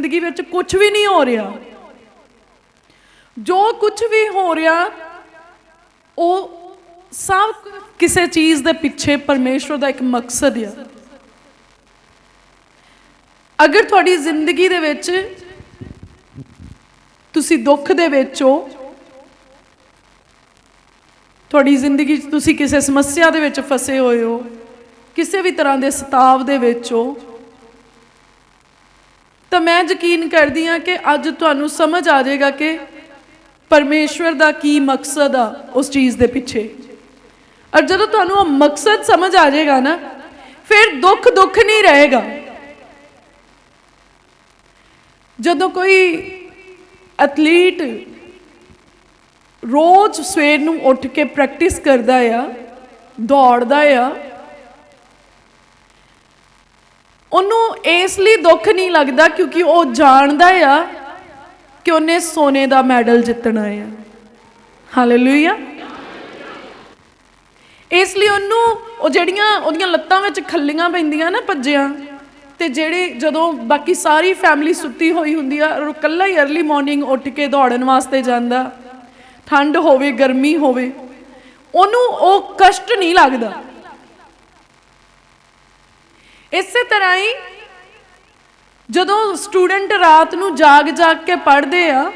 ਜ਼ਿੰਦਗੀ ਵਿੱਚ ਕੁਝ ਵੀ ਨਹੀਂ ਹੋ ਰਿਹਾ। ਜੋ ਕੁਝ ਵੀ ਹੋ ਰਿਹਾ, ਉਹ ਸਭ ਕਿਸੇ ਚੀਜ਼ ਦੇ ਪਿੱਛੇ ਪਰਮੇਸ਼ਵਰ ਦਾ ਇੱਕ ਮਕਸਦ ਹੈ ਅਗਰ ਤੁਹਾਡੀ ਜ਼ਿੰਦਗੀ ਦੇ ਵਿੱਚ ਤੁਸੀਂ ਦੁੱਖ ਦੇ ਵਿੱਚ ਹੋ, ਤੁਹਾਡੀ ਜ਼ਿੰਦਗੀ 'ਚ ਤੁਸੀਂ ਕਿਸੇ ਸਮੱਸਿਆ ਦੇ ਵਿੱਚ ਫਸੇ ਹੋਏ ਹੋ, ਕਿਸੇ ਵੀ ਤਰ੍ਹਾਂ ਦੇ ਸਤਾਵ ਦੇ ਵਿੱਚ ਹੋ ਤਾਂ ਮੈਂ ਯਕੀਨ ਕਰਦੀ ਹਾਂ ਕਿ ਅੱਜ ਤੁਹਾਨੂੰ ਸਮਝ ਆ ਜਾਏਗਾ ਕਿ ਪਰਮੇਸ਼ਵਰ ਦਾ ਕੀ ਮਕਸਦ ਆ ਉਸ ਚੀਜ਼ ਦੇ ਪਿੱਛੇ। ਔਰ ਜਦੋਂ ਤੁਹਾਨੂੰ ਉਹ ਮਕਸਦ ਸਮਝ ਆ ਜਾਏਗਾ ਨਾ, ਫਿਰ ਦੁੱਖ ਦੁੱਖ ਨਹੀਂ ਰਹੇਗਾ। ਜਦੋਂ ਕੋਈ ਐਥਲੀਟ ਰੋਜ਼ ਸਵੇਰ ਨੂੰ ਉੱਠ ਕੇ ਪ੍ਰੈਕਟਿਸ ਕਰਦਾ ਆ, ਦੌੜਦਾ ਆ ਉਹਨੂੰ ਇਸ ਲਈ ਦੁੱਖ ਨਹੀਂ ਲੱਗਦਾ ਕਿਉਂਕਿ ਉਹ ਜਾਣਦਾ ਆ ਕਿ ਉਹਨੇ ਸੋਨੇ ਦਾ ਮੈਡਲ ਜਿੱਤਣਾ ਆ। ਹਾਲੇਲੂਇਆ ਇਸ ਲਈ ਉਹਨੂੰ ਉਹ ਜਿਹੜੀਆਂ ਉਹਦੀਆਂ ਲੱਤਾਂ ਵਿੱਚ ਖੱਲੀਆਂ ਪੈਂਦੀਆਂ ਨਾ ਭੱਜਿਆਂ ਤੇ ਜਿਹੜੇ ਜਦੋਂ ਬਾਕੀ ਸਾਰੀ ਫੈਮਿਲੀ ਸੁੱਤੀ ਹੋਈ ਹੁੰਦੀ ਆ, ਔਰ ਉਹ ਇਕੱਲਾ ਹੀ अर्ਲੀ ਮਾਰਨਿੰਗ ਉੱਠ ਕੇ ਦੌੜਨ ਵਾਸਤੇ ਜਾਂਦਾ, ਠੰਡ ਹੋਵੇ, ਗਰਮੀ ਹੋਵੇ, ਉਹਨੂੰ ਉਹ ਕਸ਼ਟ ਨਹੀਂ ਲੱਗਦਾ। ਇਸੇ ਤਰ੍ਹਾਂ ਹੀ ਜਦੋਂ ਸਟੂਡੈਂਟ ਰਾਤ ਨੂੰ ਜਾਗ ਜਾਗ ਕੇ ਪੜ੍ਹਦੇ ਆ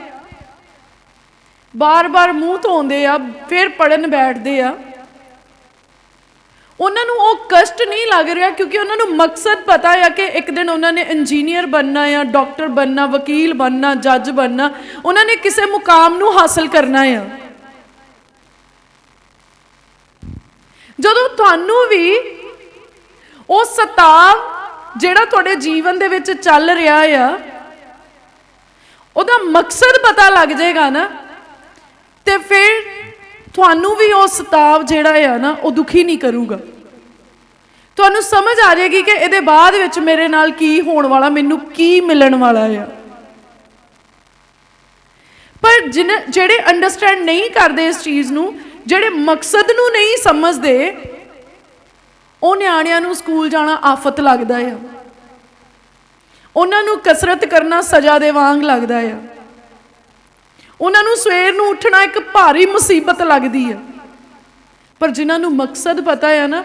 ਬਾਰ-ਬਾਰ ਮੂੰਹ ਧੋਂਦੇ ਆ, ਫਿਰ ਪੜਨ ਬੈਠਦੇ ਆ, ਉਹਨਾਂ ਨੂੰ ਉਹ ਕਸ਼ਟ ਨਹੀਂ ਲੱਗ ਰਿਹਾ ਕਿਉਂਕਿ ਉਹਨਾਂ ਨੂੰ ਮਕਸਦ ਪਤਾ ਆ ਕਿ ਇੱਕ ਦਿਨ ਉਹਨਾਂ ਨੇ ਇੰਜੀਨੀਅਰ ਬਣਨਾ ਆ, ਡਾਕਟਰ ਬਣਨਾ, ਵਕੀਲ ਬਣਨਾ, ਜੱਜ ਬਣਨਾ, ਉਹਨਾਂ ਨੇ ਕਿਸੇ ਮੁਕਾਮ ਨੂੰ ਹਾਸਲ ਕਰਨਾ ਆ। ਜਦੋਂ ਤੁਹਾਨੂੰ ਵੀ ਉਹ ਸਤਾਵ ਜਿਹੜਾ ਤੁਹਾਡੇ ਜੀਵਨ ਦੇ ਵਿੱਚ ਚੱਲ ਰਿਹਾ ਆ, ਉਹਦਾ ਮਕਸਦ ਪਤਾ ਲੱਗ ਜਾਏਗਾ ਨਾ। ਤੇ ਫਿਰ ਤੁਹਾਨੂੰ ਵੀ ਉਹ ਸਤਾਵ ਜਿਹੜਾ ਆ ਨਾ, ਉਹ ਦੁਖੀ ਨਹੀਂ ਕਰੂਗਾ। ਤੁਹਾਨੂੰ ਸਮਝ ਆ ਜਾਏਗੀ ਕਿ ਇਹਦੇ ਬਾਅਦ ਵਿੱਚ ਮੇਰੇ ਨਾਲ ਕੀ ਹੋਣ ਵਾਲਾ, ਮੈਨੂੰ ਕੀ ਮਿਲਣ ਵਾਲਾ ਆ। ਪਰ ਜਿਨ, ਜਿਹੜੇ ਅੰਡਰਸਟੈਂਡ ਨਹੀਂ ਕਰਦੇ ਇਸ ਚੀਜ਼ ਨੂੰ, ਜਿਹੜੇ ਮਕਸਦ ਨੂੰ ਨਹੀਂ ਸਮਝਦੇ ਉਹ ਨਿਆਣਿਆਂ ਨੂੰ ਸਕੂਲ ਜਾਣਾ ਆਫਤ ਲੱਗਦਾ ਆ। ਉਹਨਾਂ ਨੂੰ ਕਸਰਤ ਕਰਨਾ ਸਜ਼ਾ ਦੇ ਵਾਂਗ ਲੱਗਦਾ ਆ। ਉਹਨਾਂ ਨੂੰ ਸਵੇਰ ਨੂੰ ਉੱਠਣਾ ਇੱਕ ਭਾਰੀ ਮੁਸੀਬਤ ਲੱਗਦੀ ਆ। ਪਰ ਜਿਨ੍ਹਾਂ ਨੂੰ ਮਕਸਦ ਪਤਾ ਆ ਨਾ,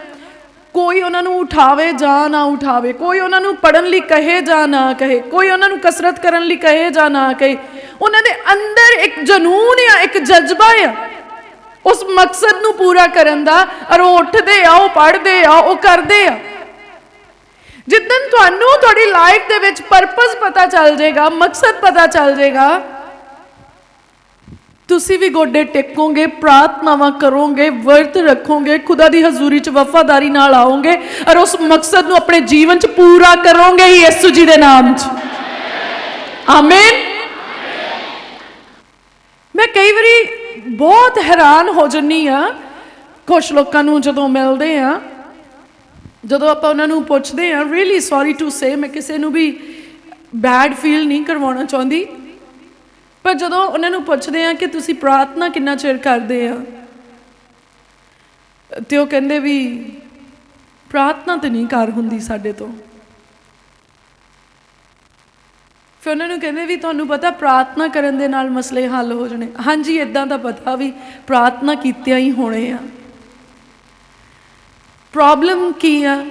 ਕੋਈ ਉਹਨਾਂ ਨੂੰ ਉਠਾਵੇ ਜਾਂ ਨਾ ਉਠਾਵੇ, ਕੋਈ ਉਹਨਾਂ ਨੂੰ ਪੜਨ ਲਈ ਕਹੇ ਜਾਂ ਨਾ ਕਹੇ, ਕੋਈ ਉਹਨਾਂ ਨੂੰ ਕਸਰਤ ਕਰਨ ਲਈ ਕਹੇ ਜਾਂ ਨਾ ਕਹੇ, ਉਹਨਾਂ ਦੇ ਅੰਦਰ ਇੱਕ ਜਨੂਨ ਆ, ਇੱਕ ਜਜ਼ਬਾ ਆ। ਉਸ ਮਕਸਦ ਨੂੰ ਪੂਰਾ ਕਰਨ ਦਾ ਔਰ ਉਹ ਉੱਠਦੇ ਆ, ਉਹ ਪੜ੍ਹਦੇ ਆ, ਉਹ ਕਰਦੇ ਆ। ਜਿੱਦਨ ਤੁਹਾਨੂੰ ਤੁਹਾਡੀ ਲਾਈਫ ਦੇ ਵਿੱਚ ਪਰਪਸ ਪਤਾ ਚੱਲ ਜਾਏਗਾ, ਮਕਸਦ ਪਤਾ ਚੱਲ ਜਾਏਗਾ, ਤੁਸੀਂ ਵੀ ਗੋਡੇ ਟੇਕੋਗੇ, ਪ੍ਰਾਰਥਨਾਵਾਂ ਕਰੋਗੇ, ਵਰਤ ਰੱਖੋਗੇ, ਖੁਦਾ ਦੀ ਹਜ਼ੂਰੀ 'ਚ ਵਫਾਦਾਰੀ ਨਾਲ ਆਓਗੇ ਔਰ ਉਸ ਮਕਸਦ ਨੂੰ ਆਪਣੇ ਜੀਵਨ 'ਚ ਪੂਰਾ ਕਰੋਗੇ ਹੀ ਯਿਸੂ ਜੀ ਦੇ ਨਾਮ 'ਚ। ਆਮੀਨ ਮੈਂ ਕਈ ਵਾਰੀ ਬਹੁਤ ਹੈਰਾਨ ਹੋ ਜੰਨੀ ਆ। ਕੁਝ ਲੋਕਾਂ ਨੂੰ ਜਦੋਂ ਮਿਲਦੇ ਆ, ਜਦੋਂ ਆਪਾਂ ਉਹਨਾਂ ਨੂੰ ਪੁੱਛਦੇ ਆ ਰੀਲੀ ਸੌਰੀ ਟੂ ਸੇ ਮੈਂ ਕਿਸੇ ਨੂੰ ਵੀ ਬੈਡ ਫੀਲ ਨਹੀਂ ਕਰਵਾਉਣਾ ਚਾਹੁੰਦੀ। ਪਰ ਜਦੋਂ ਉਹਨਾਂ ਨੂੰ ਪੁੱਛਦੇ ਆ ਕਿ ਤੁਸੀਂ ਪ੍ਰਾਰਥਨਾ ਕਿੰਨਾ ਚਿਰ ਕਰਦੇ ਆ? ਤੇ ਉਹ ਕਹਿੰਦੇ ਵੀ, ਪ੍ਰਾਰਥਨਾ ਤੇ ਨਹੀਂ ਕਰ ਹੁੰਦੀ ਸਾਡੇ ਤੋਂ। ਫਿਰ ਉਹਨਾਂ ਨੂੰ ਕਹਿੰਦੇ ਵੀ ਤੁਹਾਨੂੰ ਪਤਾ ਪ੍ਰਾਰਥਨਾ ਕਰਨ ਦੇ ਨਾਲ ਮਸਲੇ ਹੱਲ ਹੋ ਜਾਣੇ। ਹਾਂਜੀ ਇਦਾਂ ਦਾ ਪਤਾ ਵੀ ਪ੍ਰਾਰਥਨਾ ਕੀਤਿਆਂ ਹੀ ਹੋਣੇ ਆ। ਪ੍ਰੋਬਲਮ ਕੀ ਆ?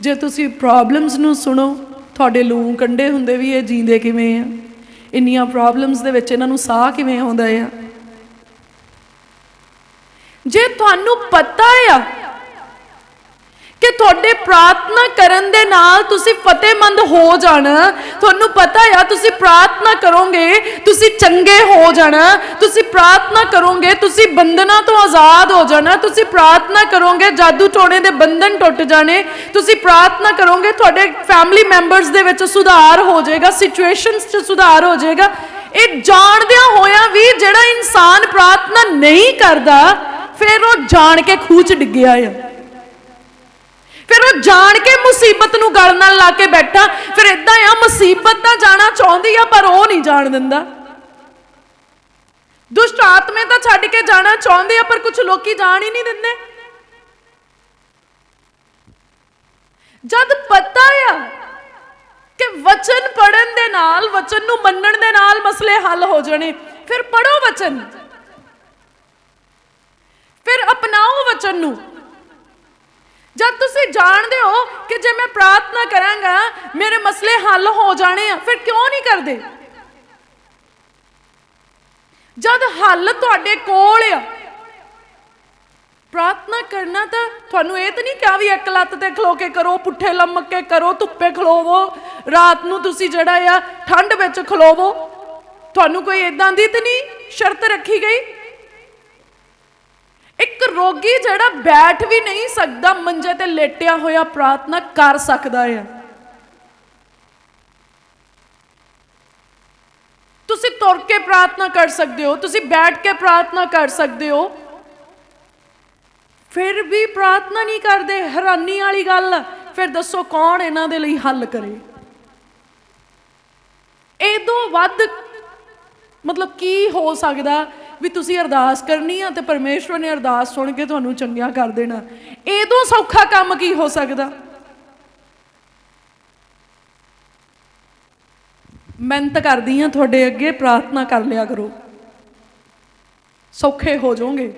ਜੇ ਤੁਸੀਂ ਪ੍ਰੋਬਲਮਸ ਨੂੰ ਸੁਣੋ, ਤੁਹਾਡੇ ਲੂੰ ਕੰਡੇ ਹੁੰਦੇ ਵੀ ਇਹ ਜੀਂਦੇ ਕਿਵੇਂ ਆ? ਇੰਨੀਆਂ ਪ੍ਰੋਬਲਮਸ ਦੇ ਵਿੱਚ ਇਹਨਾਂ ਨੂੰ ਸਾਹ ਕਿਵੇਂ ਆਉਂਦਾ ਆ? ਜੇ ਤੁਹਾਨੂੰ ਪਤਾ ਆ ਕਿ ਤੁਹਾਡੇ ਪ੍ਰਾਰਥਨਾ ਕਰਨ ਦੇ ਨਾਲ ਤੁਸੀਂ ਫਤਿਹਮੰਦ ਹੋ ਜਾਣਾ। ਤੁਹਾਨੂੰ ਪਤਾ ਆ, ਤੁਸੀਂ ਪ੍ਰਾਰਥਨਾ ਕਰੋਗੇ, ਤੁਸੀਂ ਚੰਗੇ ਹੋ ਜਾਣਾ। ਤੁਸੀਂ ਪ੍ਰਾਰਥਨਾ ਕਰੋਗੇ, ਤੁਸੀਂ ਬੰਧਨਾਂ ਤੋਂ ਆਜ਼ਾਦ ਹੋ ਜਾਣਾ। ਤੁਸੀਂ ਪ੍ਰਾਰਥਨਾ ਕਰੋਗੇ, ਜਾਦੂ ਟੋਣੇ ਦੇ ਬੰਧਨ ਟੁੱਟ ਜਾਣੇ। ਤੁਸੀਂ ਪ੍ਰਾਰਥਨਾ ਕਰੋਗੇ, ਤੁਹਾਡੇ ਫੈਮਿਲੀ ਮੈਂਬਰਸ ਦੇ ਵਿੱਚ ਸੁਧਾਰ ਹੋ ਜਾਏਗਾ ਸਿਚੁਏਸ਼ਨਸ 'ਚ ਸੁਧਾਰ ਹੋ ਜਾਏਗਾ। ਇਹ ਜਾਣਦਿਆਂ ਹੋਇਆ ਵੀ ਜਿਹੜਾ ਇਨਸਾਨ ਪ੍ਰਾਰਥਨਾ ਨਹੀਂ ਕਰਦਾ, ਫਿਰ ਉਹ ਜਾਣ ਕੇ ਖੂਹ 'ਚ ਡਿੱਗਿਆ ਆ। ਉਹ ਜਾਣ ਕੇ ਮੁਸੀਬਤ ਨੂੰ ਗਲ ਨਾਲ ਲਾ ਕੇ ਬੈਠਾ, ਫਿਰ ਇਦਾਂ ਆ, ਮੁਸੀਬਤ ਤਾਂ ਜਾਣਾ ਚਾਹੁੰਦੀ ਆ, ਪਰ ਉਹ ਨਹੀਂ ਜਾਣ ਦਿੰਦਾ। ਦੁਸ਼ਟ ਆਤਮੇ ਤਾਂ ਛੱਡ ਕੇ ਜਾਣਾ ਚਾਹੁੰਦੇ ਆ, ਪਰ ਕੁਝ ਲੋਕੀ ਜਾਣ ਹੀ ਨਹੀਂ ਦਿੰਦੇ। ਜਦ ਪਤਾ ਆ ਕਿ ਵਚਨ ਪੜਨ ਦੇ ਨਾਲ, ਵਚਨ ਨੂੰ ਮੰਨਣ ਦੇ ਨਾਲ ਮਸਲੇ ਹੱਲ ਹੋ ਜਾਣੇ, ਫਿਰ ਪੜੋ ਵਚਨ। ਫਿਰ ਅਪਣਾਓ ਵਚਨ ਨੂੰ। ਜਦ ਤੁਸੀਂ ਜਾਣਦੇ ਹੋ ਕਿ ਜੇ ਮੈਂ ਪ੍ਰਾਰਥਨਾ ਕਰਾਂਗਾ, ਮੇਰੇ ਮਸਲੇ ਹੱਲ ਹੋ ਜਾਣੇ ਆ, ਫਿਰ ਕਿਉਂ ਨਹੀਂ ਕਰਦੇ? ਜਦ ਹੱਲ ਤੁਹਾਡੇ ਕੋਲ ਆ, ਪ੍ਰਾਰਥਨਾ ਕਰਨਾ ਤਾਂ ਤੁਹਾਨੂੰ ਇਹ ਤਾਂ ਨਹੀਂ ਕਿਹਾ ਵੀ ਇੱਕ ਲੱਤ ਤੇ ਖਲੋ ਕੇ ਕਰੋ, ਪੁੱਠੇ ਲੰਮਕ ਕੇ ਕਰੋ, ਧੁੱਪੇ ਖਲੋਵੋ, ਰਾਤ ਨੂੰ ਤੁਸੀਂ ਜਿਹੜਾ ਆ ਠੰਡ ਵਿੱਚ ਖਲੋਵੋ। ਤੁਹਾਨੂੰ ਕੋਈ ਇਦਾਂ ਦੀ ਤਾਂ ਨਹੀਂ ਸ਼ਰਤ ਰੱਖੀ ਗਈ? ਇੱਕ ਰੋਗੀ ਜਿਹੜਾ ਬੈਠ ਵੀ ਨਹੀਂ ਸਕਦਾ, ਮੰਜੇ ਤੇ ਲੇਟਿਆ ਹੋਇਆ ਪ੍ਰਾਰਥਨਾ ਕਰ ਸਕਦਾ ਹੈ। ਤੁਸੀਂ ਤੁਰ ਕੇ ਪ੍ਰਾਰਥਨਾ ਕਰ ਸਕਦੇ ਹੋ, ਤੁਸੀਂ ਬੈਠ ਕੇ ਪ੍ਰਾਰਥਨਾ ਕਰ ਸਕਦੇ ਹੋ। ਫਿਰ ਵੀ ਪ੍ਰਾਰਥਨਾ ਨਹੀਂ ਕਰਦੇ, ਹੈਰਾਨੀ ਵਾਲੀ ਗੱਲ ਫਿਰ ਦੱਸੋ ਕੌਣ ਇਹਨਾਂ ਦੇ ਲਈ ਹੱਲ ਕਰੇ। ਇਹ ਤੋਂ ਵੱਧ ਮਤਲਬ ਕੀ ਹੋ ਸਕਦਾ? ਵੀ ਤੁਸੀਂ ਅਰਦਾਸ ਕਰਨੀ ਆ ਤੇ ਪਰਮੇਸ਼ਵਰ ਨੇ ਅਰਦਾਸ ਸੁਣ ਕੇ ਤੁਹਾਨੂੰ ਚੰਗਿਆ ਕਰ ਦੇਣਾ। ਇਦੋਂ ਸੌਖਾ ਕੰਮ ਕੀ ਹੋ ਸਕਦਾ? ਮਿਹਨਤ ਕਰਦੀ ਆ, ਤੁਹਾਡੇ ਅੱਗੇ ਪ੍ਰਾਰਥਨਾ ਕਰ ਲਿਆ ਕਰੋ। ਸੌਖੇ ਹੋ ਜਾਓਗੇ।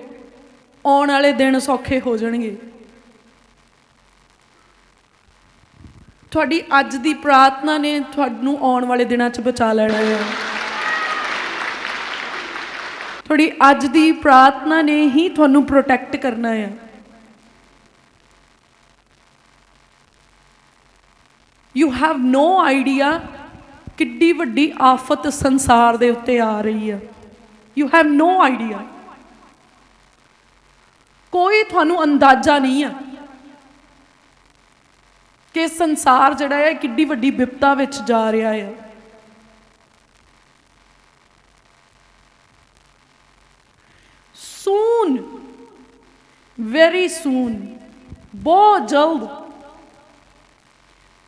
ਆਉਣ ਵਾਲੇ ਦਿਨ ਸੌਖੇ ਹੋ ਜਾਣਗੇ। ਤੁਹਾਡੀ ਅੱਜ ਦੀ ਪ੍ਰਾਰਥਨਾ ਨੇ ਤੁਹਾਨੂੰ ਆਉਣ ਵਾਲੇ ਦਿਨਾਂ 'ਚ ਬਚਾ ਲੈਣਾ ਹੈ ਤੁਹਾਡੀ ਅੱਜ ਦੀ ਪ੍ਰਾਰਥਨਾ ਨੇ ਹੀ ਤੁਹਾਨੂੰ ਪ੍ਰੋਟੈਕਟ ਕਰਨਾ ਹੈ ਯੂ ਹੈਵ ਨੋ ਆਈਡੀਆ ਕਿੱਡੀ ਵੱਡੀ ਆਫਤ ਸੰਸਾਰ ਦੇ ਉੱਤੇ ਆ ਰਹੀ ਹੈ ਯੂ ਹੈਵ ਨੋ ਆਈਡੀਆ ਕੋਈ ਤੁਹਾਨੂੰ ਅੰਦਾਜ਼ਾ ਨਹੀਂ ਆ ਕਿ ਸੰਸਾਰ ਜਿਹੜਾ ਹੈ ਕਿੱਡੀ ਵੱਡੀ ਵਿਪਤਾ ਵਿੱਚ ਜਾ ਰਿਹਾ ਹੈ ਸੂਨ ਵੈਰੀ ਸੂਨ ਬਹੁਤ ਜਲਦ।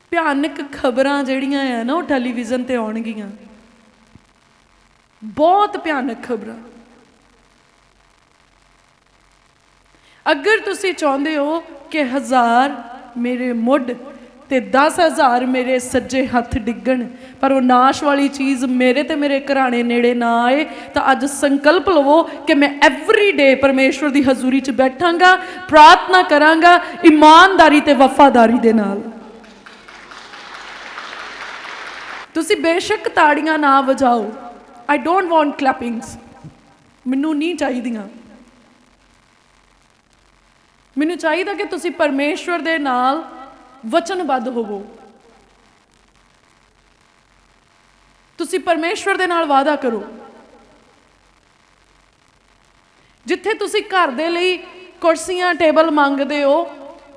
ਭਿਆਨਕ ਖਬਰਾਂ ਜਿਹੜੀਆਂ ਆ ਨਾ ਉਹ ਟੈਲੀਵਿਜ਼ਨ ਤੇ ਆਉਣਗੀਆਂ। ਬਹੁਤ ਭਿਆਨਕ ਖਬਰਾਂ। ਅਗਰ ਤੁਸੀਂ ਚਾਹੁੰਦੇ ਹੋ ਕਿ ਹਜ਼ਾਰ ਮੇਰੇ ਮੁੱਢ ਤੇ 10000 ਮੇਰੇ ਸੱਜੇ ਹੱਥ ਡਿੱਗਣ, ਪਰ ਉਹ ਨਾਸ਼ ਵਾਲੀ ਚੀਜ਼ ਮੇਰੇ ਤੇ ਮੇਰੇ ਘਰਾਣੇ ਨੇੜੇ ਨਾ ਆਏ, ਤਾਂ ਅੱਜ ਸੰਕਲਪ ਲਵੋ ਕਿ ਮੈਂ ਐਵਰੀ ਡੇ ਪਰਮੇਸ਼ਵਰ ਦੀ ਹਜ਼ੂਰੀ 'ਚ ਬੈਠਾਂਗਾ, ਪ੍ਰਾਰਥਨਾ ਕਰਾਂਗਾ, ਇਮਾਨਦਾਰੀ ਤੇ ਵਫਾਦਾਰੀ ਦੇ ਨਾਲ। ਤੁਸੀਂ ਬੇਸ਼ੱਕ ਤਾੜੀਆਂ ਨਾ ਵਜਾਓ। ਆਈ ਡੋਨਟ ਵਾਂਟ ਕਲੈਪਿੰਗਸ ਮੈਨੂੰ ਨਹੀਂ ਚਾਹੀਦੀਆਂ। ਮੈਨੂੰ ਚਾਹੀਦਾ ਕਿ ਤੁਸੀਂ ਪਰਮੇਸ਼ਵਰ ਦੇ ਨਾਲ ਵਚਨਬੱਧ ਹੋਵੋ ਤੁਸੀਂ ਪਰਮੇਸ਼ਵਰ ਦੇ ਨਾਲ ਵਾਅਦਾ ਕਰੋ ਜਿੱਥੇ ਤੁਸੀਂ ਘਰ ਦੇ ਲਈ ਕੁਰਸੀਆਂ ਟੇਬਲ ਮੰਗਦੇ ਹੋ